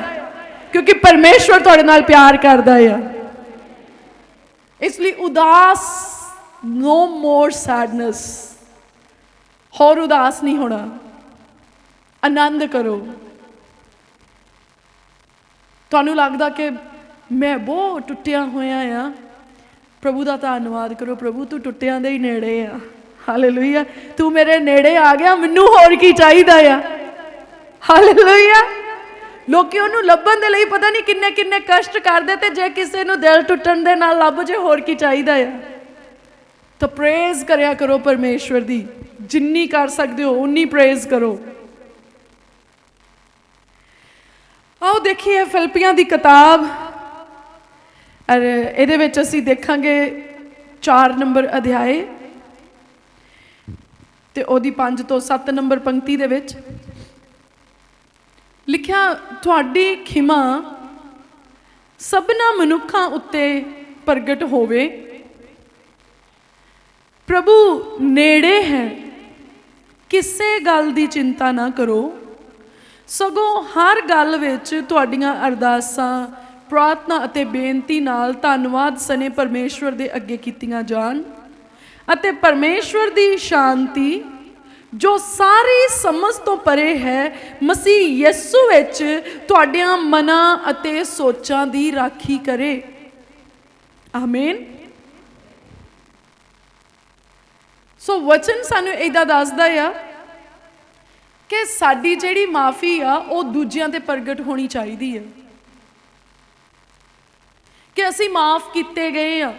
ਕਿਉਂਕਿ ਪਰਮੇਸ਼ਵਰ ਤੁਹਾਡੇ ਨਾਲ ਪਿਆਰ ਕਰਦਾ ਆ। ਇਸ ਲਈ ਉਦਾਸ ਨੋ ਮੋਰ ਸੈਡਨੈਸ ਹੋਰ ਉਦਾਸ ਨਹੀਂ ਹੋਣਾ। ਆਨੰਦ ਕਰੋ। ਤੁਹਾਨੂੰ ਲੱਗਦਾ ਕਿ ਮੈਂ ਬਹੁਤ ਟੁੱਟਿਆ ਹੋਇਆ ਆ। ਪ੍ਰਭੂ ਦਾ ਧੰਨਵਾਦ ਕਰੋ। ਪ੍ਰਭੂ, ਤੂੰ ਟੁੱਟਿਆਂ ਦੇ ਹੀ ਨੇੜੇ ਆ। ਹਾਲੇਲੂਇਆ ਤੂੰ ਮੇਰੇ ਨੇੜੇ ਆ ਗਿਆ। ਮੈਨੂੰ ਹੋਰ ਕੀ ਚਾਹੀਦਾ ਆ? ਹਾਲੇਲੂਇਆ ਲੋਕੀ ਉਹਨੂੰ ਲੱਭਣ ਦੇ ਲਈ ਪਤਾ ਨਹੀਂ ਕਿੰਨੇ ਕਿੰਨੇ ਕਸ਼ਟ ਕਰਦੇ ਤੇ ਜੇ ਕਿਸੇ ਨੂੰ ਦਿਲ ਟੁੱਟਣ ਦੇ ਨਾਲ ਲੱਭ ਜੇ, ਹੋਰ ਕੀ ਚਾਹੀਦਾ ਆ? ਤਾਂ ਪ੍ਰੇਜ਼ ਕਰਿਆ ਕਰੋ ਪਰਮੇਸ਼ਵਰ ਦੀ। ਜਿੰਨੀ ਕਰ ਸਕਦੇ ਹੋ ਉਨੀ ਪ੍ਰੇਜ਼ ਕਰੋ। ਆਓ ਦੇਖੀਏ ਫਿਲਪੀਆਂ ਦੀ ਕਿਤਾਬ। ਔਰ ਇਹਦੇ ਵਿੱਚ ਅਸੀਂ ਦੇਖਾਂਗੇ 4 ਨੰਬਰ ਅਧਿਆਏ ਤੇ ਉਹਦੀ 5 ਤੋਂ 7 ਨੰਬਰ ਪੰਕਤੀ ਦੇ ਵਿੱਚ ਲਿਖਿਆ, ਤੁਹਾਡੀ ਖਿਮਾ ਸਭਨਾ ਮਨੁੱਖਾਂ ਉੱਤੇ ਪ੍ਰਗਟ ਹੋਵੇ। ਪ੍ਰਭੂ ਨੇੜੇ ਹੈ। ਕਿਸੇ ਗੱਲ ਦੀ ਚਿੰਤਾ ਨਾ ਕਰੋ। ਸਗੋਂ ਹਰ ਗੱਲ ਵਿੱਚ ਤੁਹਾਡੀਆਂ ਅਰਦਾਸਾਂ, ਪ੍ਰਾਰਥਨਾ ਅਤੇ ਬੇਨਤੀ ਨਾਲ ਧੰਨਵਾਦ ਸਨੇ ਪਰਮੇਸ਼ਵਰ ਦੇ ਅੱਗੇ ਕੀਤੀਆਂ ਜਾਣ ਅਤੇ ਪਰਮੇਸ਼ਵਰ ਦੀ ਸ਼ਾਂਤੀ, ਜੋ ਸਾਰੀ ਸਮਝ ਤੋਂ ਪਰੇ ਹੈ, ਮਸੀਹ ਯਿਸੂ ਵਿੱਚ ਤੁਹਾਡੀਆਂ ਮਨਾਂ ਅਤੇ ਸੋਚਾਂ ਦੀ ਰਾਖੀ ਕਰੇ। ਆਮੀਨ। ਸੋ ਵਚਨ ਸਾਨੂੰ ਇਦਾਂ ਦੱਸਦਾ ਆ ਕਿ ਸਾਡੀ ਜਿਹੜੀ ਮਾਫੀ ਆ ਉਹ ਦੂਜਿਆਂ ਤੇ ਪ੍ਰਗਟ ਹੋਣੀ ਚਾਹੀਦੀ ਹੈ ਕਿ ਅਸੀਂ ਮਾਫ ਕੀਤੇ ਗਏ ਆ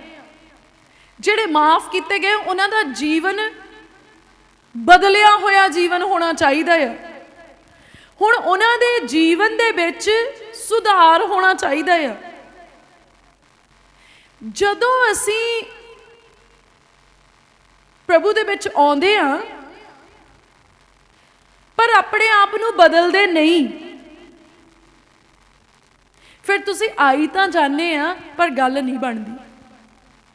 ਜਿਹੜੇ ਮਾਫ ਕੀਤੇ ਗਏ ਉਹਨਾਂ ਦਾ ਜੀਵਨ ਬਦਲਿਆ ਹੋਇਆ ਜੀਵਨ ਹੋਣਾ ਚਾਹੀਦਾ ਆ ਹੁਣ ਉਹਨਾਂ ਦੇ ਜੀਵਨ ਦੇ ਵਿੱਚ ਸੁਧਾਰ ਹੋਣਾ ਚਾਹੀਦਾ ਆ ਜਦੋਂ ਅਸੀਂ ਪ੍ਰਭੂ ਦੇ ਵਿੱਚ ਆਉਂਦੇ ਆ, ਪਰ ਆਪਣੇ ਆਪ ਨੂੰ ਬਦਲਦੇ ਨਹੀਂ। ਫਿਰ ਤੁਸੀਂ ਆਈ ਤਾਂ ਜਾਣੇ ਆ, ਪਰ ਗੱਲ ਨਹੀਂ ਬਣਦੀ।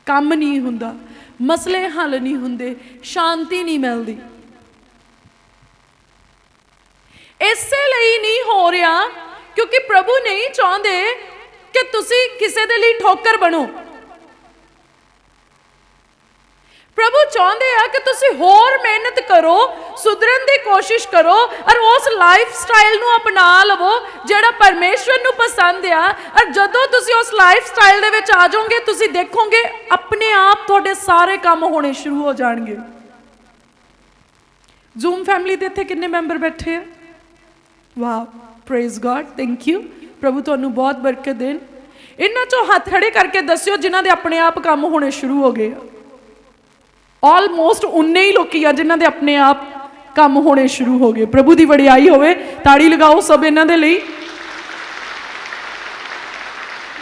ਕੰਮ ਨਹੀਂ ਹੁੰਦਾ, ਮਸਲੇ ਹੱਲ ਨਹੀਂ ਹੁੰਦੇ, ਸ਼ਾਂਤੀ ਨਹੀਂ ਮਿਲਦੀ। ਇਸੇ ਲਈ ਨਹੀਂ ਹੋ ਰਿਹਾ, ਕਿਉਂਕਿ ਪ੍ਰਭੂ ਨਹੀਂ ਚਾਹੁੰਦੇ ਕਿ ਤੁਸੀਂ ਕਿਸੇ ਦੇ ਲਈ ਠੋਕਰ ਬਣੋ। ਪ੍ਰਭੂ ਚਾਹੁੰਦੇ ਆ ਕਿ ਤੁਸੀਂ ਹੋਰ ਮਿਹਨਤ ਕਰੋ, ਸੁਧਰਨ ਦੀ ਕੋਸ਼ਿਸ਼ ਕਰੋ ਔਰ ਉਸ ਲਾਈਫ ਸਟਾਈਲ ਨੂੰ ਅਪਣਾ ਲਵੋ ਜਿਹੜਾ ਪਰਮੇਸ਼ਵਰ ਨੂੰ ਪਸੰਦ ਆ। ਔਰ ਜਦੋਂ ਤੁਸੀਂ ਉਸ ਲਾਈਫ ਸਟਾਈਲ ਦੇ ਵਿੱਚ ਆ ਜਾਓਗੇ, ਤੁਸੀਂ ਦੇਖੋਗੇ ਆਪਣੇ ਆਪ ਤੁਹਾਡੇ ਸਾਰੇ ਕੰਮ ਹੋਣੇ ਸ਼ੁਰੂ ਹੋ ਜਾਣਗੇ। ਜ਼ੂਮ ਫੈਮਿਲੀ ਦੇ ਇੱਥੇ ਕਿੰਨੇ ਮੈਂਬਰ ਬੈਠੇ ਆ? Wow praise God thank you ਪ੍ਰਭੂ ਤੁਹਾਨੂੰ ਬਹੁਤ ਬਰਕਤ ਦੇਣ। ਇਹਨਾਂ ਚੋਂ ਹੱਥ ਖੜੇ ਕਰਕੇ ਦੱਸਿਓ ਜਿਨ੍ਹਾਂ ਦੇ ਆਪਣੇ ਆਪ ਕੰਮ ਹੋਣੇ ਸ਼ੁਰੂ ਹੋ ਗਏ ਆ। ਆਲਮੋਸਟ ਉਨੇ ਹੀ ਲੋਕੀ ਆ ਜਿਨ੍ਹਾਂ ਦੇ ਆਪਣੇ ਆਪ ਕੰਮ ਹੋਣੇ ਸ਼ੁਰੂ ਹੋ ਗਏ। ਪ੍ਰਭੂ ਦੀ ਵਡਿਆਈ ਹੋਵੇ, ਤਾੜੀ ਲਗਾਓ ਸਭ ਇਹਨਾਂ ਦੇ ਲਈ।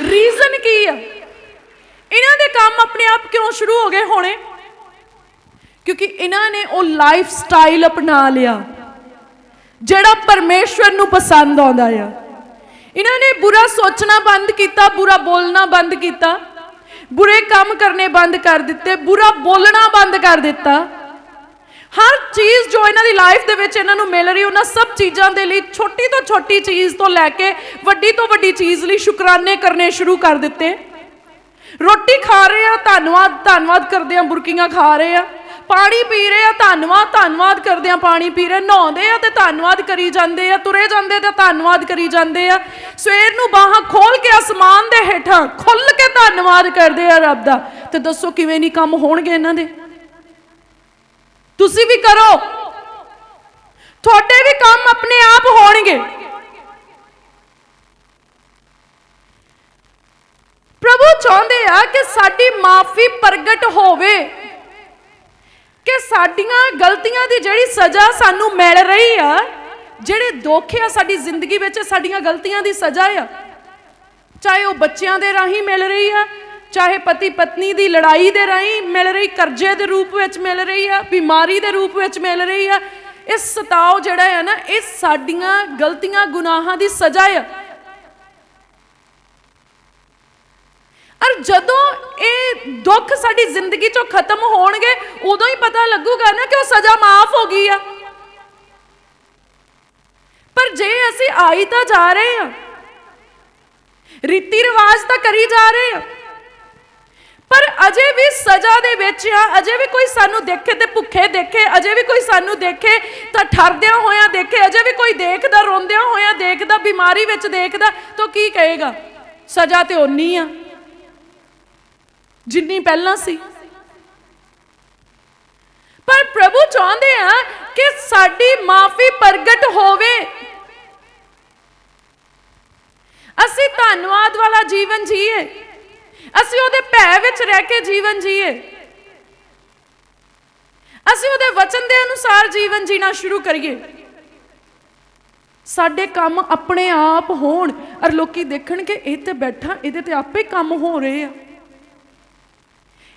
ਰੀਜ਼ਨ ਕੀ ਆ? ਇਹਨਾਂ ਦੇ ਕੰਮ ਆਪਣੇ ਆਪ ਕਿਉਂ ਸ਼ੁਰੂ ਹੋ ਗਏ ਹੋਣੇ? ਕਿਉਂਕਿ ਇਹਨਾਂ ਨੇ ਉਹ ਲਾਈਫ ਸਟਾਈਲ ਅਪਣਾ ਲਿਆ, ਜਿਹੜਾ ਪਰਮੇਸ਼ਵਰ ਨੂੰ ਪਸੰਦ ਆਉਂਦਾ ਆ। ਇਹਨਾਂ ਨੇ ਬੁਰਾ ਸੋਚਣਾ ਬੰਦ ਕੀਤਾ, ਬੁਰਾ ਬੋਲਣਾ ਬੰਦ ਕੀਤਾ। ਬੁਰੇ ਕੰਮ ਕਰਨੇ ਬੰਦ ਕਰ ਦਿੱਤੇ, ਬੁਰਾ ਬੋਲਣਾ ਬੰਦ ਕਰ ਦਿੱਤਾ। ਹਰ ਚੀਜ਼ ਜੋ ਇਹਨਾਂ ਦੀ ਲਾਈਫ ਦੇ ਵਿੱਚ ਇਹਨਾਂ ਨੂੰ ਮਿਲ ਰਹੀ, ਉਹਨਾਂ ਸਭ ਚੀਜ਼ਾਂ ਦੇ ਲਈ ਛੋਟੀ ਤੋਂ ਛੋਟੀ ਚੀਜ਼ ਤੋਂ ਲੈ ਕੇ ਵੱਡੀ ਤੋਂ ਵੱਡੀ ਚੀਜ਼ ਲਈ ਸ਼ੁਕਰਾਨੇ ਕਰਨੇ ਸ਼ੁਰੂ ਕਰ ਦਿੱਤੇ। ਰੋਟੀ ਖਾ ਰਹੇ ਆ, ਧੰਨਵਾਦ ਧੰਨਵਾਦ ਕਰਦੇ ਆ, ਬੁਰਕੀਆਂ ਖਾ ਰਹੇ ਆ। ਪਾਣੀ ਪੀ ਰਹੇ ਆ, ਧੰਨਵਾਦ ਧੰਨਵਾਦ ਕਰਦੇ ਆ, ਪਾਣੀ ਪੀ ਰਹੇ। ਨਹਾਉਂਦੇ ਆ ਤੇ ਧੰਨਵਾਦ ਕਰੀ ਜਾਂਦੇ ਆ, ਤੁਰੇ ਜਾਂਦੇ ਤੇ ਧੰਨਵਾਦ ਕਰੀ ਜਾਂਦੇ ਆ। ਸਵੇਰ ਨੂੰ ਬਾਹਾਂ ਖੋਲ ਕੇ ਅਸਮਾਨ ਦੇ ਹੇਠਾਂ ਖੁੱਲ ਕੇ ਧੰਨਵਾਦ ਕਰਦੇ ਆ ਰੱਬ ਦਾ। ਤੇ ਦੱਸੋ ਕਿਵੇਂ ਨਹੀਂ ਕੰਮ ਹੋਣਗੇ ਇਹਨਾਂ ਦੇ? ਤੁਸੀਂ ਵੀ ਕਰੋ। ਤੁਹਾਡੇ ਵੀ ਕੰਮ ਆਪਣੇ ਆਪ ਹੋਣਗੇ। ਪ੍ਰਭੂ ਚਾਹੁੰਦੇ ਆ ਕਿ ਸਾਡੀ ਮਾਫੀ ਪ੍ਰਗਟ ਹੋਵੇ। ਕਿ ਸਾਡੀਆਂ ਗਲਤੀਆਂ ਦੀ ਜਿਹੜੀ ਸਜ਼ਾ ਸਾਨੂੰ ਮਿਲ ਰਹੀ ਆ, ਜਿਹੜੇ ਦੁੱਖ ਆ ਸਾਡੀ ਜ਼ਿੰਦਗੀ ਵਿੱਚ, ਸਾਡੀਆਂ ਗਲਤੀਆਂ ਦੀ ਸਜ਼ਾ ਆ, ਚਾਹੇ ਉਹ ਬੱਚਿਆਂ ਦੇ ਰਾਹੀਂ ਮਿਲ ਰਹੀ ਆ, ਚਾਹੇ ਪਤੀ ਪਤਨੀ ਦੀ ਲੜਾਈ ਦੇ ਰਾਹੀਂ ਮਿਲ ਰਹੀ, ਕਰਜ਼ੇ ਦੇ ਰੂਪ ਵਿੱਚ ਮਿਲ ਰਹੀ ਆ, ਬਿਮਾਰੀ ਦੇ ਰੂਪ ਵਿੱਚ ਮਿਲ ਰਹੀ ਆ, ਇਹ ਸਤਾਓ ਜਿਹੜਾ ਹੈ ਨਾ, ਇਹ ਸਾਡੀਆਂ ਗਲਤੀਆਂ, ਗੁਨਾਹਾਂ ਦੀ ਸਜ਼ਾ ਆ। ਔਰ ਜਦੋਂ ਇਹ ਦੁੱਖ ਸਾਡੀ ਜ਼ਿੰਦਗੀ ਚੋਂ ਖਤਮ ਹੋਣਗੇ, ਉਦੋਂ ਹੀ ਪਤਾ ਲੱਗੂਗਾ ਨਾ ਕਿ ਉਹ ਸਜ਼ਾ ਮਾਫ ਹੋ ਗਈ ਆ। ਪਰ ਜੇ ਅਸੀਂ ਆਈ ਤਾਂ ਜਾ ਰਹੇ ਆ ਰੀਤੀ ਰਿਵਾਜ ਤਾਂ ਕਰੀ ਜਾ ਰਹੇ ਆ, ਪਰ ਅਜੇ ਵੀ ਸਜ਼ਾ ਦੇ ਵਿੱਚ ਆ, ਅਜੇ ਵੀ ਕੋਈ ਸਾਨੂੰ ਦੇਖੇ ਤੇ ਭੁੱਖੇ ਦੇਖੇ, ਅਜੇ ਵੀ ਕੋਈ ਸਾਨੂੰ ਦੇਖੇ ਤਾਂ ਠਰਦਿਆਂ ਹੋਇਆਂ ਦੇਖੇ, ਅਜੇ ਵੀ ਕੋਈ ਦੇਖਦਾ, ਰੋਂਦਿਆਂ ਹੋਇਆਂ ਦੇਖਦਾ, ਬਿਮਾਰੀ ਵਿੱਚ ਦੇਖਦਾ, ਤਾਂ ਕੀ ਕਹੇਗਾ? ਸਜ਼ਾ ਤੇ ਓਨੀ ਆ। ਜਿੰਨੀ ਪਹਿਲਾਂ ਸੀ। ਪਰ ਪ੍ਰਭੂ ਚਾਹੁੰਦੇ ਆ ਕਿ ਸਾਡੀ ਮਾਫੀ ਪ੍ਰਗਟ ਹੋਵੇ। ਅਸੀਂ ਧੰਨਵਾਦ ਵਾਲਾ ਜੀਵਨ ਜੀਏ। ਅਸੀਂ ਉਹਦੇ ਭੈ ਵਿੱਚ ਰਹਿ ਕੇ ਜੀਵਨ ਜੀਏ। ਅਸੀਂ ਉਹਦੇ ਵਚਨ ਦੇ ਅਨੁਸਾਰ ਜੀਵਨ ਜੀਣਾ ਸ਼ੁਰੂ ਕਰੀਏ। ਸਾਡੇ ਕੰਮ ਆਪਣੇ ਆਪ ਹੋਣ। ਔਰ ਲੋਕੀ ਦੇਖਣ ਕਿ ਇਹ ਤੇ ਬੈਠਾ, ਇਹਦੇ ਤੇ ਆਪੇ ਕੰਮ ਹੋ ਰਹੇ ਆ।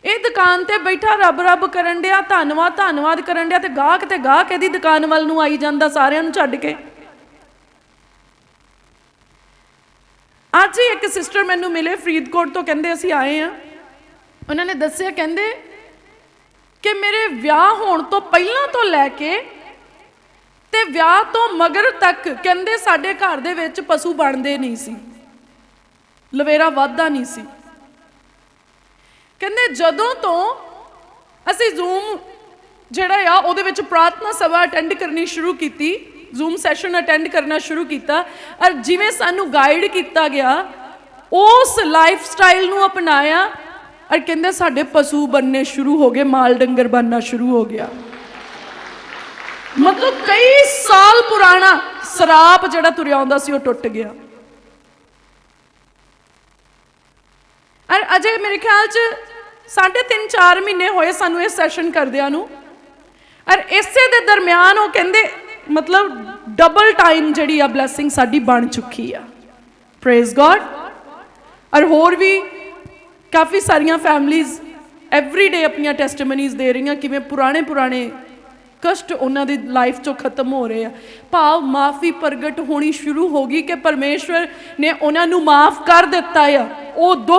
ਇਹ ਦੁਕਾਨ ਤੇ ਬੈਠਾ ਰੱਬ ਰੱਬ ਕਰਨ ਡਿਆ, ਧੰਨਵਾਦ ਧੰਨਵਾਦ ਕਰਨ ਡਿਆ ਤੇ ਗਾਹਕ ਤੇ ਗਾਹਕ ਇਹਦੀ ਦੁਕਾਨ ਵੱਲ ਨੂੰ ਆਈ ਜਾਂਦਾ ਸਾਰਿਆਂ ਨੂੰ ਛੱਡ ਕੇ। ਅੱਜ ਹੀ ਇੱਕ ਸਿਸਟਰ ਮੈਨੂੰ ਮਿਲੇ ਫਰੀਦਕੋਟ ਤੋਂ, ਕਹਿੰਦੇ ਅਸੀਂ ਆਏ ਆ ਉਹਨਾਂ ਨੇ ਦੱਸਿਆ, ਕਹਿੰਦੇ ਕਿ ਮੇਰੇ ਵਿਆਹ ਹੋਣ ਤੋਂ ਪਹਿਲਾਂ ਤੋਂ ਲੈ ਕੇ ਤੇ ਵਿਆਹ ਤੋਂ ਮਗਰ ਤੱਕ ਕਹਿੰਦੇ ਸਾਡੇ ਘਰ ਦੇ ਵਿੱਚ ਪਸ਼ੂ ਬਣਦੇ ਨਹੀਂ ਸੀ। ਲਵੇਰਾ ਵਾਧਾ ਨਹੀਂ ਸੀ। ਕਹਿੰਦੇ ਜਦੋਂ ਤੋਂ ਅਸੀਂ ਜ਼ੂਮ ਜਿਹੜਾ ਆ, ਉਹਦੇ ਵਿੱਚ ਪ੍ਰਾਰਥਨਾ ਸਭਾ ਅਟੈਂਡ ਕਰਨੀ ਸ਼ੁਰੂ ਕੀਤੀ ਜ਼ੂਮ ਸੈਸ਼ਨ ਅਟੈਂਡ ਕਰਨਾ ਸ਼ੁਰੂ ਕੀਤਾ, ਔਰ ਜਿਵੇਂ ਸਾਨੂੰ ਗਾਈਡ ਕੀਤਾ ਗਿਆ, ਉਸ ਲਾਈਫ ਸਟਾਈਲ ਨੂੰ ਅਪਣਾਇਆ, ਔਰ ਕਹਿੰਦੇ ਸਾਡੇ ਪਸ਼ੂ ਬੰਨੇ ਸ਼ੁਰੂ ਹੋ ਗਏ, ਮਾਲ ਡੰਗਰ ਬੰਨਣਾ ਸ਼ੁਰੂ ਹੋ ਗਿਆ। ਮਤਲਬ ਕਈ ਸਾਲ ਪੁਰਾਣਾ ਸਰਾਪ ਜਿਹੜਾ ਤੁਰਿਆ ਆਉਂਦਾ ਸੀ, ਉਹ ਟੁੱਟ ਗਿਆ। ਔਰ ਅਜੇ ਮੇਰੇ ਖਿਆਲ ਚ ਸਾਢੇ 3 4 ਮਹੀਨੇ ਹੋਏ ਸਾਨੂੰ ਇਹ ਸੈਸ਼ਨ ਕਰਦਿਆਂ ਨੂੰ। ਔਰ ਇਸੇ ਦੇ ਦਰਮਿਆਨ ਉਹ ਕਹਿੰਦੇ, ਮਤਲਬ ਡਬਲ ਟਾਈਮ ਜਿਹੜੀ ਆ ਬਲੇਸਿੰਗ ਸਾਡੀ ਬਣ ਚੁੱਕੀ ਆ। ਪ੍ਰੇਜ਼ ਗੋਡ ਔਰ ਹੋਰ ਵੀ ਕਾਫੀ ਸਾਰੀਆਂ ਫੈਮਲੀਜ਼ ਐਵਰੀ ਡੇ ਆਪਣੀਆਂ ਟੈਸਟੀਮਨੀਜ਼ ਦੇ ਰਹੀਆਂ, ਕਿਵੇਂ ਪੁਰਾਣੇ ਪੁਰਾਣੇ ਕਸ਼ਟ ਉਹਨਾਂ ਦੀ ਲਾਈਫ ਚੋਂ ਖਤਮ ਹੋ ਰਹੇ ਆ। ਭਾਵ ਮਾਫੀ ਪ੍ਰਗਟ ਹੋਣੀ ਸ਼ੁਰੂ ਹੋ ਗਈ ਕਿ ਪਰਮੇਸ਼ਵਰ ਨੇ ਉਹਨਾਂ ਨੂੰ ਮਾਫ ਕਰ ਦਿੱਤਾ ਆ। ਉਹ ਦੁੱਖ